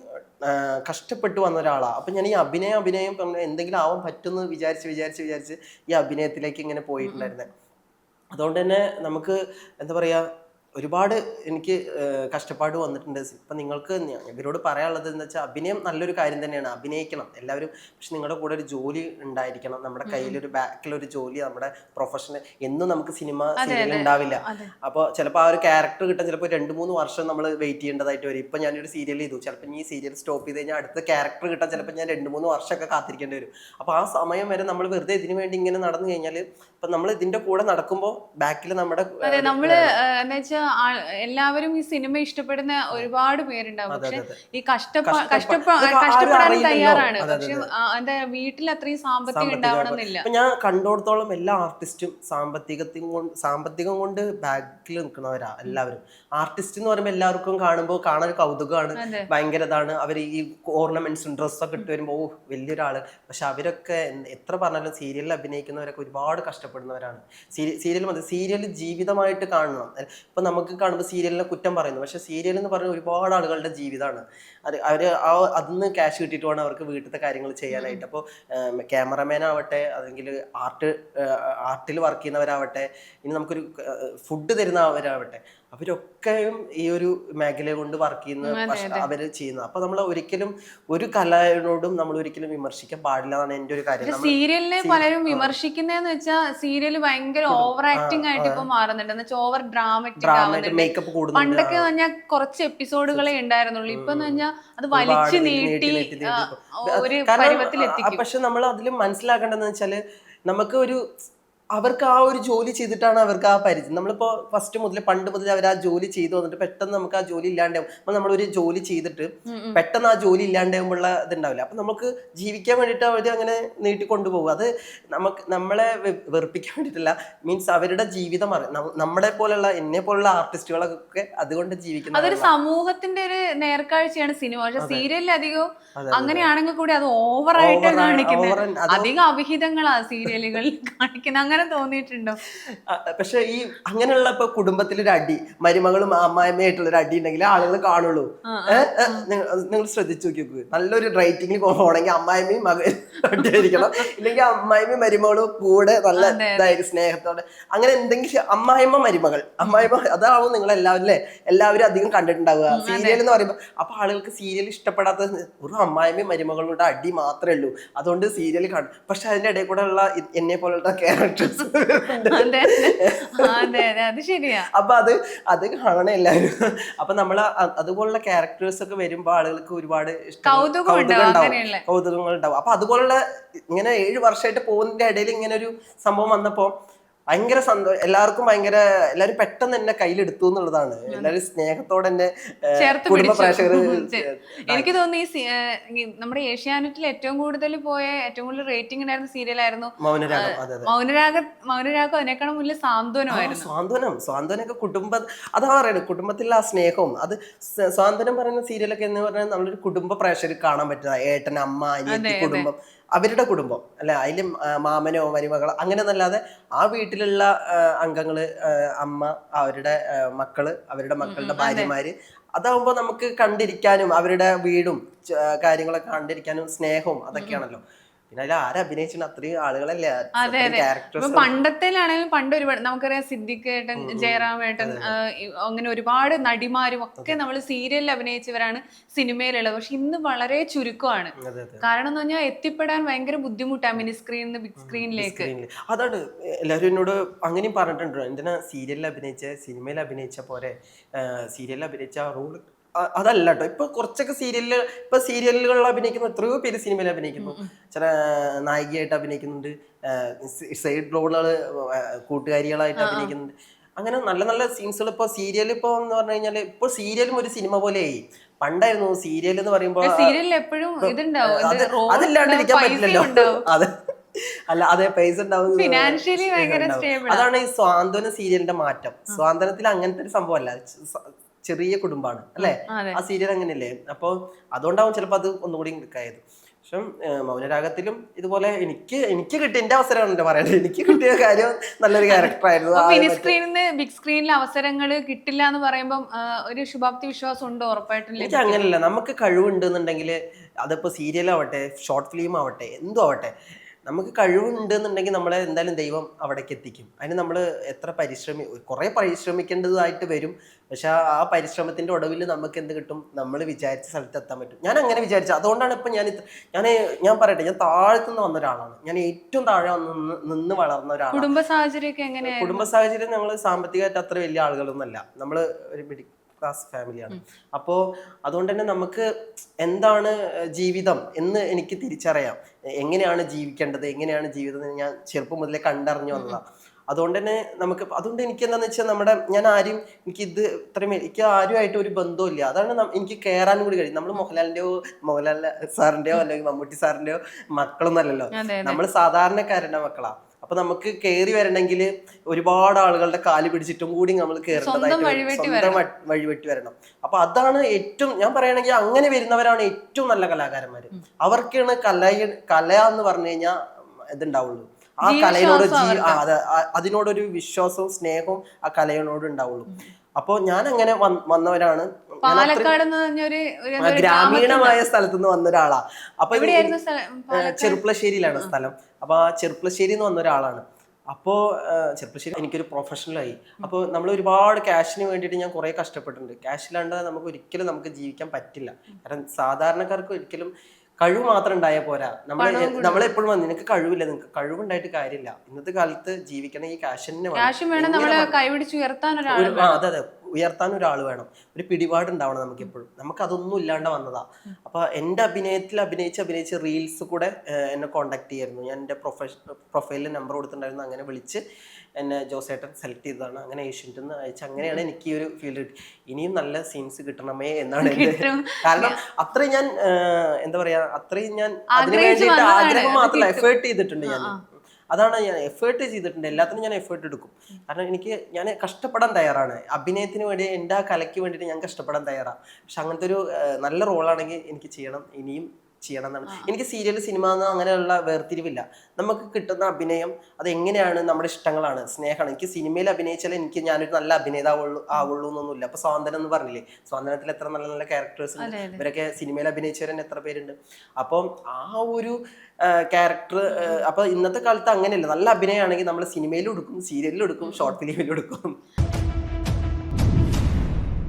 കഷ്ടപ്പെട്ടു വന്ന ഒരാളാണ് അപ്പം ഞാൻ ഈ അഭിനയം അഭിനയം പറഞ്ഞ എന്തെങ്കിലും ആവാൻ പറ്റുമെന്ന് വിചാരിച്ച് വിചാരിച്ച് വിചാരിച്ച് ഈ അഭിനയത്തിലേക്ക് ഇങ്ങനെ പോയിട്ടുണ്ടായിരുന്നെ. അതുകൊണ്ട് തന്നെ നമുക്ക് എന്താ പറയാ ഒരുപാട് എനിക്ക് കഷ്ടപ്പാട് വന്നിട്ടുണ്ട്. ഇപ്പം നിങ്ങൾക്ക് ഇവരോട് പറയാനുള്ളത് എന്ന് വെച്ചാൽ അഭിനയം നല്ലൊരു കാര്യം തന്നെയാണ്. അഭിനയിക്കണം. എല്ലാവരും പക്ഷെ നിങ്ങളുടെ കൂടെ ഒരു ജോലി ഉണ്ടായിരിക്കണം. നമ്മുടെ കയ്യിലൊരു ബാക്കിലൊരു ജോലി നമ്മുടെ പ്രൊഫഷണൽ എന്നും നമുക്ക് സിനിമ സീരിയൽ ഉണ്ടാവില്ല. അപ്പോൾ ചിലപ്പോൾ ആ ഒരു ക്യാരക്ടർ കിട്ടാൻ ചിലപ്പോൾ രണ്ട് മൂന്ന് വർഷം നമ്മൾ വെയിറ്റ് ചെയ്യേണ്ടതായിട്ട് വരും. ഇപ്പം ഞാനൊരു സീരിയൽ ചെയ്തു. ചിലപ്പോൾ ഈ സീരിയൽ സ്റ്റോപ്പ് ചെയ്ത് കഴിഞ്ഞാൽ അടുത്ത ക്യാരക്ടർ കിട്ടാൻ ചിലപ്പോൾ ഞാൻ രണ്ട് മൂന്ന് വർഷമൊക്കെ കാത്തിരിക്കേണ്ടി വരും. അപ്പോൾ ആ സമയം വരെ നമ്മൾ വെറുതെ ഇതിനു വേണ്ടി ഇങ്ങനെ നടന്നു കഴിഞ്ഞാൽ ഇപ്പം നമ്മൾ ഇതിന്റെ കൂടെ നടക്കുമ്പോൾ ബാക്കിൽ നമ്മുടെ അതെ എല്ലാവരും ഈ സിനിമ ഇഷ്ടപ്പെടുന്ന ഒരുപാട് പേരുണ്ടാവും. പക്ഷെ ഈ കഷ്ടപ്പ കഷ്ടപ്പ- കഷ്ടപ്പെടാൻ തയ്യാറാണ്. പക്ഷെ എന്താ വീട്ടിൽ അത്രയും സാമ്പത്തികം ഉണ്ടാവണമെന്നില്ല. ഞാൻ കണ്ടോടത്തോളം എല്ലാ ആർട്ടിസ്റ്റും സാമ്പത്തികത്തിൻ കൊണ്ട് സാമ്പത്തികം കൊണ്ട് ബാക്കിൽ നിൽക്കുന്നവരാ എല്ലാവരും. ആർട്ടിസ്റ്റ് എന്ന് പറയുമ്പോൾ എല്ലാവർക്കും കാണുമ്പോൾ കാണാൻ കൗതുകമാണ്. ഭയങ്കര ഇതാണ്. അവർ ഈ ഓർണമെന്റ്സും ഡ്രസ്സൊക്കെ ഇട്ട് വരുമ്പോൾ ഓ വലിയൊരാൾ. പക്ഷെ അവരൊക്കെ എത്ര പറഞ്ഞാലും സീരിയലിൽ അഭിനയിക്കുന്നവരൊക്കെ ഒരുപാട് കഷ്ടപ്പെടുന്നവരാണ്. സീരിയൽ മതി. സീരിയൽ ജീവിതമായിട്ട് കാണണം. ഇപ്പൊ നമുക്ക് കാണുമ്പോൾ സീരിയലിനെ കുറ്റം പറയുന്നു. പക്ഷെ സീരിയൽ എന്ന് പറഞ്ഞ ഒരുപാട് ആളുകളുടെ ജീവിതമാണ്. അത് അവർ ആ അതിന്ന് ക്യാഷ് കിട്ടിയിട്ട് വേണം അവർക്ക് വീട്ടിലത്തെ കാര്യങ്ങൾ ചെയ്യാനായിട്ട്. അപ്പോൾ ക്യാമറമാൻ ആവട്ടെ അല്ലെങ്കിൽ ആർട്ട് ആർട്ടിൽ വർക്ക് ചെയ്യുന്നവരാവട്ടെ ഇനി നമുക്കൊരു ഫുഡ് തരുന്നവരാവട്ടെ അവരൊക്കെയും ഈ ഒരു മേഖല കൊണ്ട് വർക്ക് ചെയ്യുന്ന അവർ ചെയ്യുന്നത്. അപ്പൊ നമ്മൾ ഒരിക്കലും ഒരു കലയോടും നമ്മൾ ഒരിക്കലും വിമർശിക്കാൻ പാടില്ല എന്നാണ് എന്റെ ഒരു കാര്യം. സീരിയലിനെ പലരും വിമർശിക്കുന്നതെന്ന് വെച്ചാൽ സീരിയൽ ഭയങ്കര ഓവർ ആക്ടിങ് ആയിട്ട് ഇപ്പൊ മാറുന്നുണ്ട്. എന്ന് വെച്ചാൽ ഓവർ ഡ്രാമറ്റിക് ആവുന്നുണ്ട്. പണ്ടൊക്കെ പറഞ്ഞാൽ കുറച്ച് എപ്പിസോഡുകളെ ഉണ്ടായിരുന്നുള്ളൂ. ഇപ്പൊ പറഞ്ഞാൽ അത് വലിച്ചു നീട്ടി. ഒരു കാരണം, പരുവത്തിലെത്തിക്കും. പക്ഷെ നമ്മൾ അതിൽ മനസ്സിലാക്കേണ്ടതെന്ന് വെച്ചാൽ നമുക്ക് ഒരു അവർക്ക് ആ ഒരു ജോലി ചെയ്തിട്ടാണ് അവർക്ക് ആ പരിചയം നമ്മളിപ്പോ ഫസ്റ്റ് മുതൽ പണ്ട് മുതൽ അവർ ആ ജോലി ചെയ്തു വന്നിട്ട് പെട്ടെന്ന് നമുക്ക് ആ ജോലി ഇല്ലാണ്ടാവും. അപ്പൊ നമ്മളൊരു ജോലി ചെയ്തിട്ട് പെട്ടെന്ന് ആ ജോലി ഇല്ലാണ്ടാകുമ്പോഴുള്ള ഇതുണ്ടാവില്ല. അപ്പൊ നമുക്ക് ജീവിക്കാൻ വേണ്ടിയിട്ട് അവർ അങ്ങനെ നീട്ടിക്കൊണ്ടുപോകും. അത് നമുക്ക് നമ്മളെ വെറുപ്പിക്കാൻ വേണ്ടിയിട്ടില്ല. മീൻസ് അവരുടെ ജീവിതം അറിയാം നമ്മളെ പോലെയുള്ള എന്നെ പോലുള്ള ആർട്ടിസ്റ്റുകളൊക്കെ അതുകൊണ്ട് ജീവിക്കുന്നത് അതൊരു സമൂഹത്തിന്റെ ഒരു നേർക്കാഴ്ചയാണ് സിനിമ. പക്ഷെ സീരിയലിൽ അധികവും അങ്ങനെയാണെങ്കിൽ കൂടി അത് ഓവറായിട്ട് കാണിക്കുന്നത്. അധികം അവിഹിതങ്ങളാ സീരിയലുകളിൽ കാണിക്കുന്നത്. അങ്ങനെ തോന്നിയിട്ടുണ്ടോ? ആ, പക്ഷെ ഈ അങ്ങനെയുള്ള ഇപ്പൊ കുടുംബത്തിലൊരു അടി മരുമകളും അമ്മായിമ്മയായിട്ടുള്ള ഒരു അടി ഉണ്ടെങ്കിൽ ആളുകൾ കാണുള്ളൂ നിങ്ങൾ ശ്രദ്ധിച്ചു നോക്കി നോക്കൂ നല്ലൊരു റേറ്റിംഗിൽ പോകണമെങ്കിൽ അമ്മായിമ്മയും മകൻ അടിയായിരിക്കണം. ഇല്ലെങ്കിൽ അമ്മായിമ്മയും മരുമകളും കൂടെ നല്ല ഇതായിരിക്കും സ്നേഹത്തോടെ. അങ്ങനെ എന്തെങ്കിലും അമ്മായിമ്മ മരുമകൾ. അമ്മായിമ്മ അതാവും നിങ്ങൾ എല്ലാവരും അല്ലേ? എല്ലാവരും അധികം കണ്ടിട്ടുണ്ടാവുക. സീരിയൽ എന്ന് പറയുമ്പോൾ അപ്പൊ ആളുകൾക്ക് സീരിയൽ ഇഷ്ടപ്പെടാത്ത ഒരു അമ്മായിമ്മയും മരുമകളുടെ അടി മാത്രമേ ഉള്ളൂ. അതുകൊണ്ട് സീരിയൽ കാണും പക്ഷെ അതിന്റെ ഇടയിൽ കൂടെ ഉള്ള എന്നെ പോലുള്ള ക്യാരക്ടേഴ്സ് അതെ അതെ. അതെ ശരിയാ. അപ്പൊ അത് അത് കാണണം എല്ലാവരും. അപ്പൊ നമ്മൾ അതുപോലുള്ള ക്യാരക്ടേഴ്സ് ഒക്കെ വരുമ്പോൾ ആളുകൾക്ക് ഒരുപാട് ഇഷ്ടം- കൗതുകം. കൗതുകങ്ങൾ ഉണ്ടാവും. അപ്പൊ അതുപോലുള്ള ഇങ്ങനെ ഏഴ് വർഷമായിട്ട് പോകുന്നതിന്റെ ഇടയിൽ ഇങ്ങനെ ഒരു സംഭവം വന്നപ്പോ ഭയങ്കര സന്തോഷം എല്ലാവർക്കും ഭയങ്കര എല്ലാവരും പെട്ടെന്ന് എന്നെ കയ്യിലെടുത്തു എന്നുള്ളതാണ്. എല്ലാവരും സ്നേഹത്തോടെ എന്നെ ഏഹ്, കുടുംബ പ്രേക്ഷകർ എനിക്ക് തോന്നുന്നു ഈ നമ്മുടെ ഏഷ്യാനെറ്റിൽ ഏറ്റവും കൂടുതൽ പോയ ഏറ്റവും കൂടുതൽ റേറ്റിംഗ് ഉണ്ടായിരുന്ന സീരിയലായിരുന്നു മൗനരാഗം. മൗനരാഗ മൗനരാഗം അതിനേക്കാളും മുന്നിൽ സാന്ത്വനമായിരുന്നു സ്വാന്തനം സ്വാന്തനൊക്കെ കുടുംബ അതാ പറയുന്നത്. കുടുംബത്തിലെ ആ സ്നേഹവും അത് സ്വാന്തനം പറയുന്ന സീരിയലൊക്കെ എന്ന് പറഞ്ഞാൽ നമ്മളൊരു കുടുംബ പ്രേക്ഷകർ കാണാൻ പറ്റുന്ന ഏട്ടൻ അമ്മ അനിയത്തി കുടുംബം. അവരുടെ കുടുംബം അല്ല? അതിലും മാമനോ മരുമകളോ അങ്ങനെ എന്നല്ലാതെ ആ വീട്ടിലുള്ള അംഗങ്ങൾ അമ്മ അവരുടെ മക്കൾ അവരുടെ മക്കളുടെ ഭാര്യമാര് അതാവുമ്പോൾ നമുക്ക് കണ്ടിരിക്കാനും അവരുടെ വീടും കാര്യങ്ങളൊക്കെ കണ്ടിരിക്കാനും സ്നേഹവും അതൊക്കെയാണല്ലോ. പിന്നെ അതിൽ ആരഭിനയിച്ചിട്ട് അത്രയും ആളുകളല്ലേ. അതെ അതെ. ഇപ്പൊ പണ്ടത്തേലാണെങ്കിലും പണ്ട് ഒരുപാട് നമുക്കറിയാം സിദ്ദിഖ് ഏട്ടൻ ജയറാം ഏട്ടൻ അങ്ങനെ ഒരുപാട് നടിമാരും ഒക്കെ നമ്മൾ സീരിയലിൽ അഭിനയിച്ചവരാണ് സിനിമയിലുള്ളത്. പക്ഷെ ഇന്ന് വളരെ ചുരുക്കമാണ്. കാരണം എന്ന് പറഞ്ഞാൽ എത്തിപ്പെടാൻ ഭയങ്കര ബുദ്ധിമുട്ടാണ് മിനി സ്ക്രീനിൽ നിന്ന് ബിഗ് സ്ക്രീനിലേക്ക് അതാണ് എല്ലാവരും എന്നോട് അങ്ങനെയും പറഞ്ഞിട്ടുണ്ട് എന്തിനാ സീരിയലിൽ അഭിനയിച്ച സിനിമയിൽ അഭിനയിച്ച പോലെ സീരിയലിൽ അഭിനയിച്ച റോൾ അതല്ല കേട്ടോ ഇപ്പൊ കുറച്ചൊക്കെ സീരിയലിൽ ഇപ്പൊ സീരിയലുകളിൽ അഭിനയിക്കുന്ന എത്രയോ പേര് സിനിമയിൽ അഭിനയിക്കുന്നു. ചില നായികയായിട്ട് അഭിനയിക്കുന്നുണ്ട്. സൈഡ് റോളുകൾ കൂട്ടുകാരികളായിട്ട് അഭിനയിക്കുന്നുണ്ട്. അങ്ങനെ നല്ല നല്ല സീൻസുകൾ ഇപ്പോൾ സീരിയൽ ഇപ്പോൾ എന്ന് പറഞ്ഞു കഴിഞ്ഞാൽ ഇപ്പോൾ സീരിയലും ഒരു സിനിമ പോലെയായി. പണ്ടായിരുന്നു സീരിയൽ എന്ന് പറയുമ്പോൾ സീരിയലിൽ എപ്പോഴും ഇതുണ്ടാവും. അത് ഇത് role അതില്ലാണ്ട് ഉണ്ടാവും, ഇരിക്കാൻ പൈസയും പറ്റില്ലല്ലോ. അതെ അല്ല അതെ പൈസ ഉണ്ടാവും അതാണ് ഈ സ്വാന്തന സീരിയലിന്റെ മാറ്റം. സ്വാന്തനത്തിൽ അങ്ങനത്തെ ഒരു സംഭവം സ- ചെറിയ കുടുംബമാണ് അല്ലേ? ആ സീരിയൽ അങ്ങനെയല്ലേ? അപ്പോൾ അതുകൊണ്ടാവും ചിലപ്പോൾ അത് ഒന്നുകൂടി ക്ലിക്കായത് പക്ഷെ മൗനരാഗത്തിലും ഇതുപോലെ എനിക്ക് എനിക്ക് കിട്ടിയ എന്റെ അവസരമാണ് എന്റെ പറയുന്നത് എനിക്ക് കിട്ടിയ കാര്യം നല്ലൊരു ക്യാരക്ടർ ആയിരുന്നു. ആ മിനി നിന്ന് ബിഗ് സ്ക്രീനിൽ അവസരങ്ങൾ കിട്ടില്ല എന്ന് പറയുമ്പോൾ ഒരു ശുഭാപ്തി വിശ്വാസം ഉണ്ടോ ഉറപ്പായിട്ടും എനിക്ക് അങ്ങനെയല്ല. നമുക്ക് കഴിവുണ്ടെന്നുണ്ടെങ്കിൽ അതിപ്പോ സീരിയൽ ആവട്ടെ ഷോർട്ട് ഫിലിം ആവട്ടെ എന്തോ ആവട്ടെ നമുക്ക് കഴിവുണ്ട് എന്നുണ്ടെങ്കിൽ നമ്മളെ എന്തായാലും ദൈവം അവിടേക്ക് എത്തിക്കും. അതിന് നമ്മൾ എത്ര പരിശ്രമി കുറെ പരിശ്രമിക്കേണ്ടതായിട്ട് വരും. പക്ഷെ ആ- പരിശ്രമത്തിന്റെ ഒടുവിൽ നമുക്ക് എന്ത് കിട്ടും? നമ്മൾ വിചാരിച്ച സ്ഥലത്ത് എത്താൻ പറ്റും. ഞാൻ അങ്ങനെ വിചാരിച്ചു. അതുകൊണ്ടാണ് ഇപ്പൊ ഞാൻ ഞാൻ ഞാൻ പറയട്ടെ ഞാൻ താഴത്തുനിന്ന് വന്ന ഒരാളാണ്. ഞാൻ ഏറ്റവും താഴെ നിന്ന് നിന്ന് വളർന്ന ഒരാളാണ്. കുടുംബ സാഹചര്യം കുടുംബ സാഹചര്യം ഞങ്ങൾ സാമ്പത്തികമായിട്ട് അത്ര വലിയ ആളുകളൊന്നുമല്ല. നമ്മൾ ഒരു ക്ലാസ് ഫാമിലിയാണ് അപ്പോൾ അതുകൊണ്ട് തന്നെ നമുക്ക് എന്താണ് ജീവിതം എന്ന് എനിക്ക് തിരിച്ചറിയാം. എങ്ങനെയാണ് ജീവിക്കേണ്ടത് എങ്ങനെയാണ് ജീവിതം എന്ന് ഞാൻ ചെറുപ്പം മുതലേ കണ്ടറിഞ്ഞു വന്നതാണ് അതുകൊണ്ട് തന്നെ നമുക്ക് അതുകൊണ്ട് എനിക്ക് എന്താണെന്ന് വെച്ചാൽ നമ്മുടെ ഞാൻ ആരും എനിക്ക് ഇത് ഇത്രയും എനിക്ക് ആരുമായിട്ട് ഒരു ബന്ധമില്ല അതാണ് എനിക്ക് കയറാനും കൂടി കഴിയും. നമ്മൾ മോഹൻലാലിന്റെയോ മോഹൻലാൽ സാറിന്റെയോ അല്ലെങ്കിൽ മമ്മൂട്ടി സാറിന്റെയോ മക്കളൊന്നും അല്ലല്ലോ. നമ്മൾ സാധാരണക്കാരുടെ മക്കളാ. അപ്പൊ നമുക്ക് കയറി വരണമെങ്കിൽ ഒരുപാട് ആളുകളുടെ കാൽ പിടിച്ചിട്ടും കൂടി നമ്മൾ കയറേണ്ടതായിട്ട്. സ്വന്തം വഴിവെട്ടി വരണം. അപ്പൊ അതാണ് ഏറ്റവും ഞാൻ പറയുകയാണെങ്കിൽ അങ്ങനെ വരുന്നവരാണ് ഏറ്റവും നല്ല കലാകാരന്മാര്. അവർക്കാണ് കല കല എന്ന് പറഞ്ഞു കഴിഞ്ഞാൽ ഇതുണ്ടാവുള്ളൂ. ആ കലയോട് അതിനോടൊരു വിശ്വാസവും സ്നേഹവും ആ കലയോട് ഉണ്ടാവുള്ളൂ അപ്പോൾ ഞാൻ അങ്ങനെ വന്നവരാണ്. പാലക്കാട് ഗ്രാമീണമായ സ്ഥലത്ത് നിന്ന് വന്ന ഒരാളാ. അപ്പൊ ചെറുപ്പശ്ശേരിയിലാണ് സ്ഥലം? അപ്പൊ ആ ചെറുപ്പളശ്ശേരി എന്ന് വന്ന ഒരാളാണ്. അപ്പോ ചെറുപ്പശ്ശേരി എനിക്കൊരു പ്രൊഫഷണലായി അപ്പോൾ നമ്മൾ ഒരുപാട് ക്യാഷിന് വേണ്ടിയിട്ട് ഞാൻ കുറേ കഷ്ടപ്പെട്ടിട്ടുണ്ട്. ക്യാഷ് ഇല്ലാണ്ട് നമുക്ക് ഒരിക്കലും നമുക്ക് ജീവിക്കാൻ പറ്റില്ല. കാരണം സാധാരണക്കാർക്ക് ഒരിക്കലും കഴിവ് മാത്രം ഉണ്ടായാൽ പോരാ. നമ്മൾ നമ്മളെപ്പോഴും വന്നു നിനക്ക് കഴിവില്ല നിനക്ക് കഴിവുണ്ടായിട്ട് കാര്യമില്ല. ഇന്നത്തെ കാലത്ത് ജീവിക്കണമെങ്കിൽ ക്യാഷ് തന്നെ അതെ അതെ. ഉയർത്താൻ ഒരാൾ വേണം. ഒരു പിടിപാടുണ്ടാവണം നമുക്ക് എപ്പോഴും നമുക്ക് അതൊന്നും ഇല്ലാണ്ട് വന്നതാ. അപ്പൊ എന്റെ അഭിനയത്തിൽ അഭിനയിച്ച് അഭിനയിച്ച് റീൽസ് കൂടെ എന്നെ കോണ്ടാക്ട് ചെയ്യായിരുന്നു. ഞാൻ എന്റെ പ്രൊഫഷ പ്രൊഫൈലിൽ നമ്പർ കൊടുത്തിട്ടുണ്ടായിരുന്നു. അങ്ങനെ വിളിച്ച് എന്നെ ജോസേട്ടൻ സെലക്ട് ചെയ്തതാണ്. അങ്ങനെ ഏഷ്യന്റിൽ നിന്ന് അയച്ച് അങ്ങനെയാണ് എനിക്ക് ഈ ഒരു ഫീൽഡ് കിട്ടി. ഇനിയും നല്ല സീൻസ് കിട്ടണമേ എന്നാണ് കാരണം അത്രയും ഞാൻ എന്താ പറയാ അത്രയും ഞാൻ അതിന് വേണ്ടിയിട്ട് ആഗ്രഹം മാത്രമല്ല എഫേർട്ട് ചെയ്തിട്ടുണ്ട് ഞാൻ. അതാണ് ഞാൻ എഫേർട്ട് ചെയ്തിട്ടുണ്ട്. എല്ലാത്തിനും ഞാൻ എഫേർട്ട് എടുക്കും. കാരണം എനിക്ക് ഞാൻ കഷ്ടപ്പെടാൻ തയ്യാറാണ്. അഭിനയത്തിന് വേണ്ടി എന്റെ ആ കലയ്ക്ക് വേണ്ടിയിട്ട് ഞാൻ കഷ്ടപ്പെടാൻ തയ്യാറാണ് പക്ഷെ അങ്ങനത്തെ ഒരു നല്ല റോളാണെങ്കിൽ എനിക്ക് ചെയ്യണം. ഇനിയും ചെയ്യണം എന്നാണ് എനിക്ക് സീരിയൽ സിനിമ എന്ന അങ്ങനെയുള്ള വേർതിരിവില്ല. നമുക്ക് കിട്ടുന്ന അഭിനയം അത് എങ്ങനെയാണ് നമ്മുടെ ഇഷ്ടങ്ങളാണ് സ്നേഹമാണ്. എനിക്ക് സിനിമയിൽ അഭിനയിച്ചാൽ എനിക്ക് ഞാനൊരു നല്ല അഭിനേതാവുള്ളൂ ആവുള്ളൂ എന്നൊന്നുമില്ല. അപ്പൊ സ്വാതന്ത്ര്യം എന്ന് പറഞ്ഞില്ലേ? സ്വാതന്ത്ര്യത്തിൽ എത്ര നല്ല നല്ല ക്യാരക്ടേഴ്സ് ഉണ്ട്. ഇവരൊക്കെ സിനിമയിൽ അഭിനയിച്ചവർ തന്നെ എത്ര പേരുണ്ട്. അപ്പം ആ ഒരു ക്യാരക്ടർ അപ്പൊ ഇന്നത്തെ കാലത്ത് അങ്ങനെയല്ല. നല്ല അഭിനയമാണെങ്കിൽ നമ്മൾ സിനിമയിലും എടുക്കും സീരിയലിലും എടുക്കും ഷോർട്ട് ഫിലിമിലും എടുക്കും.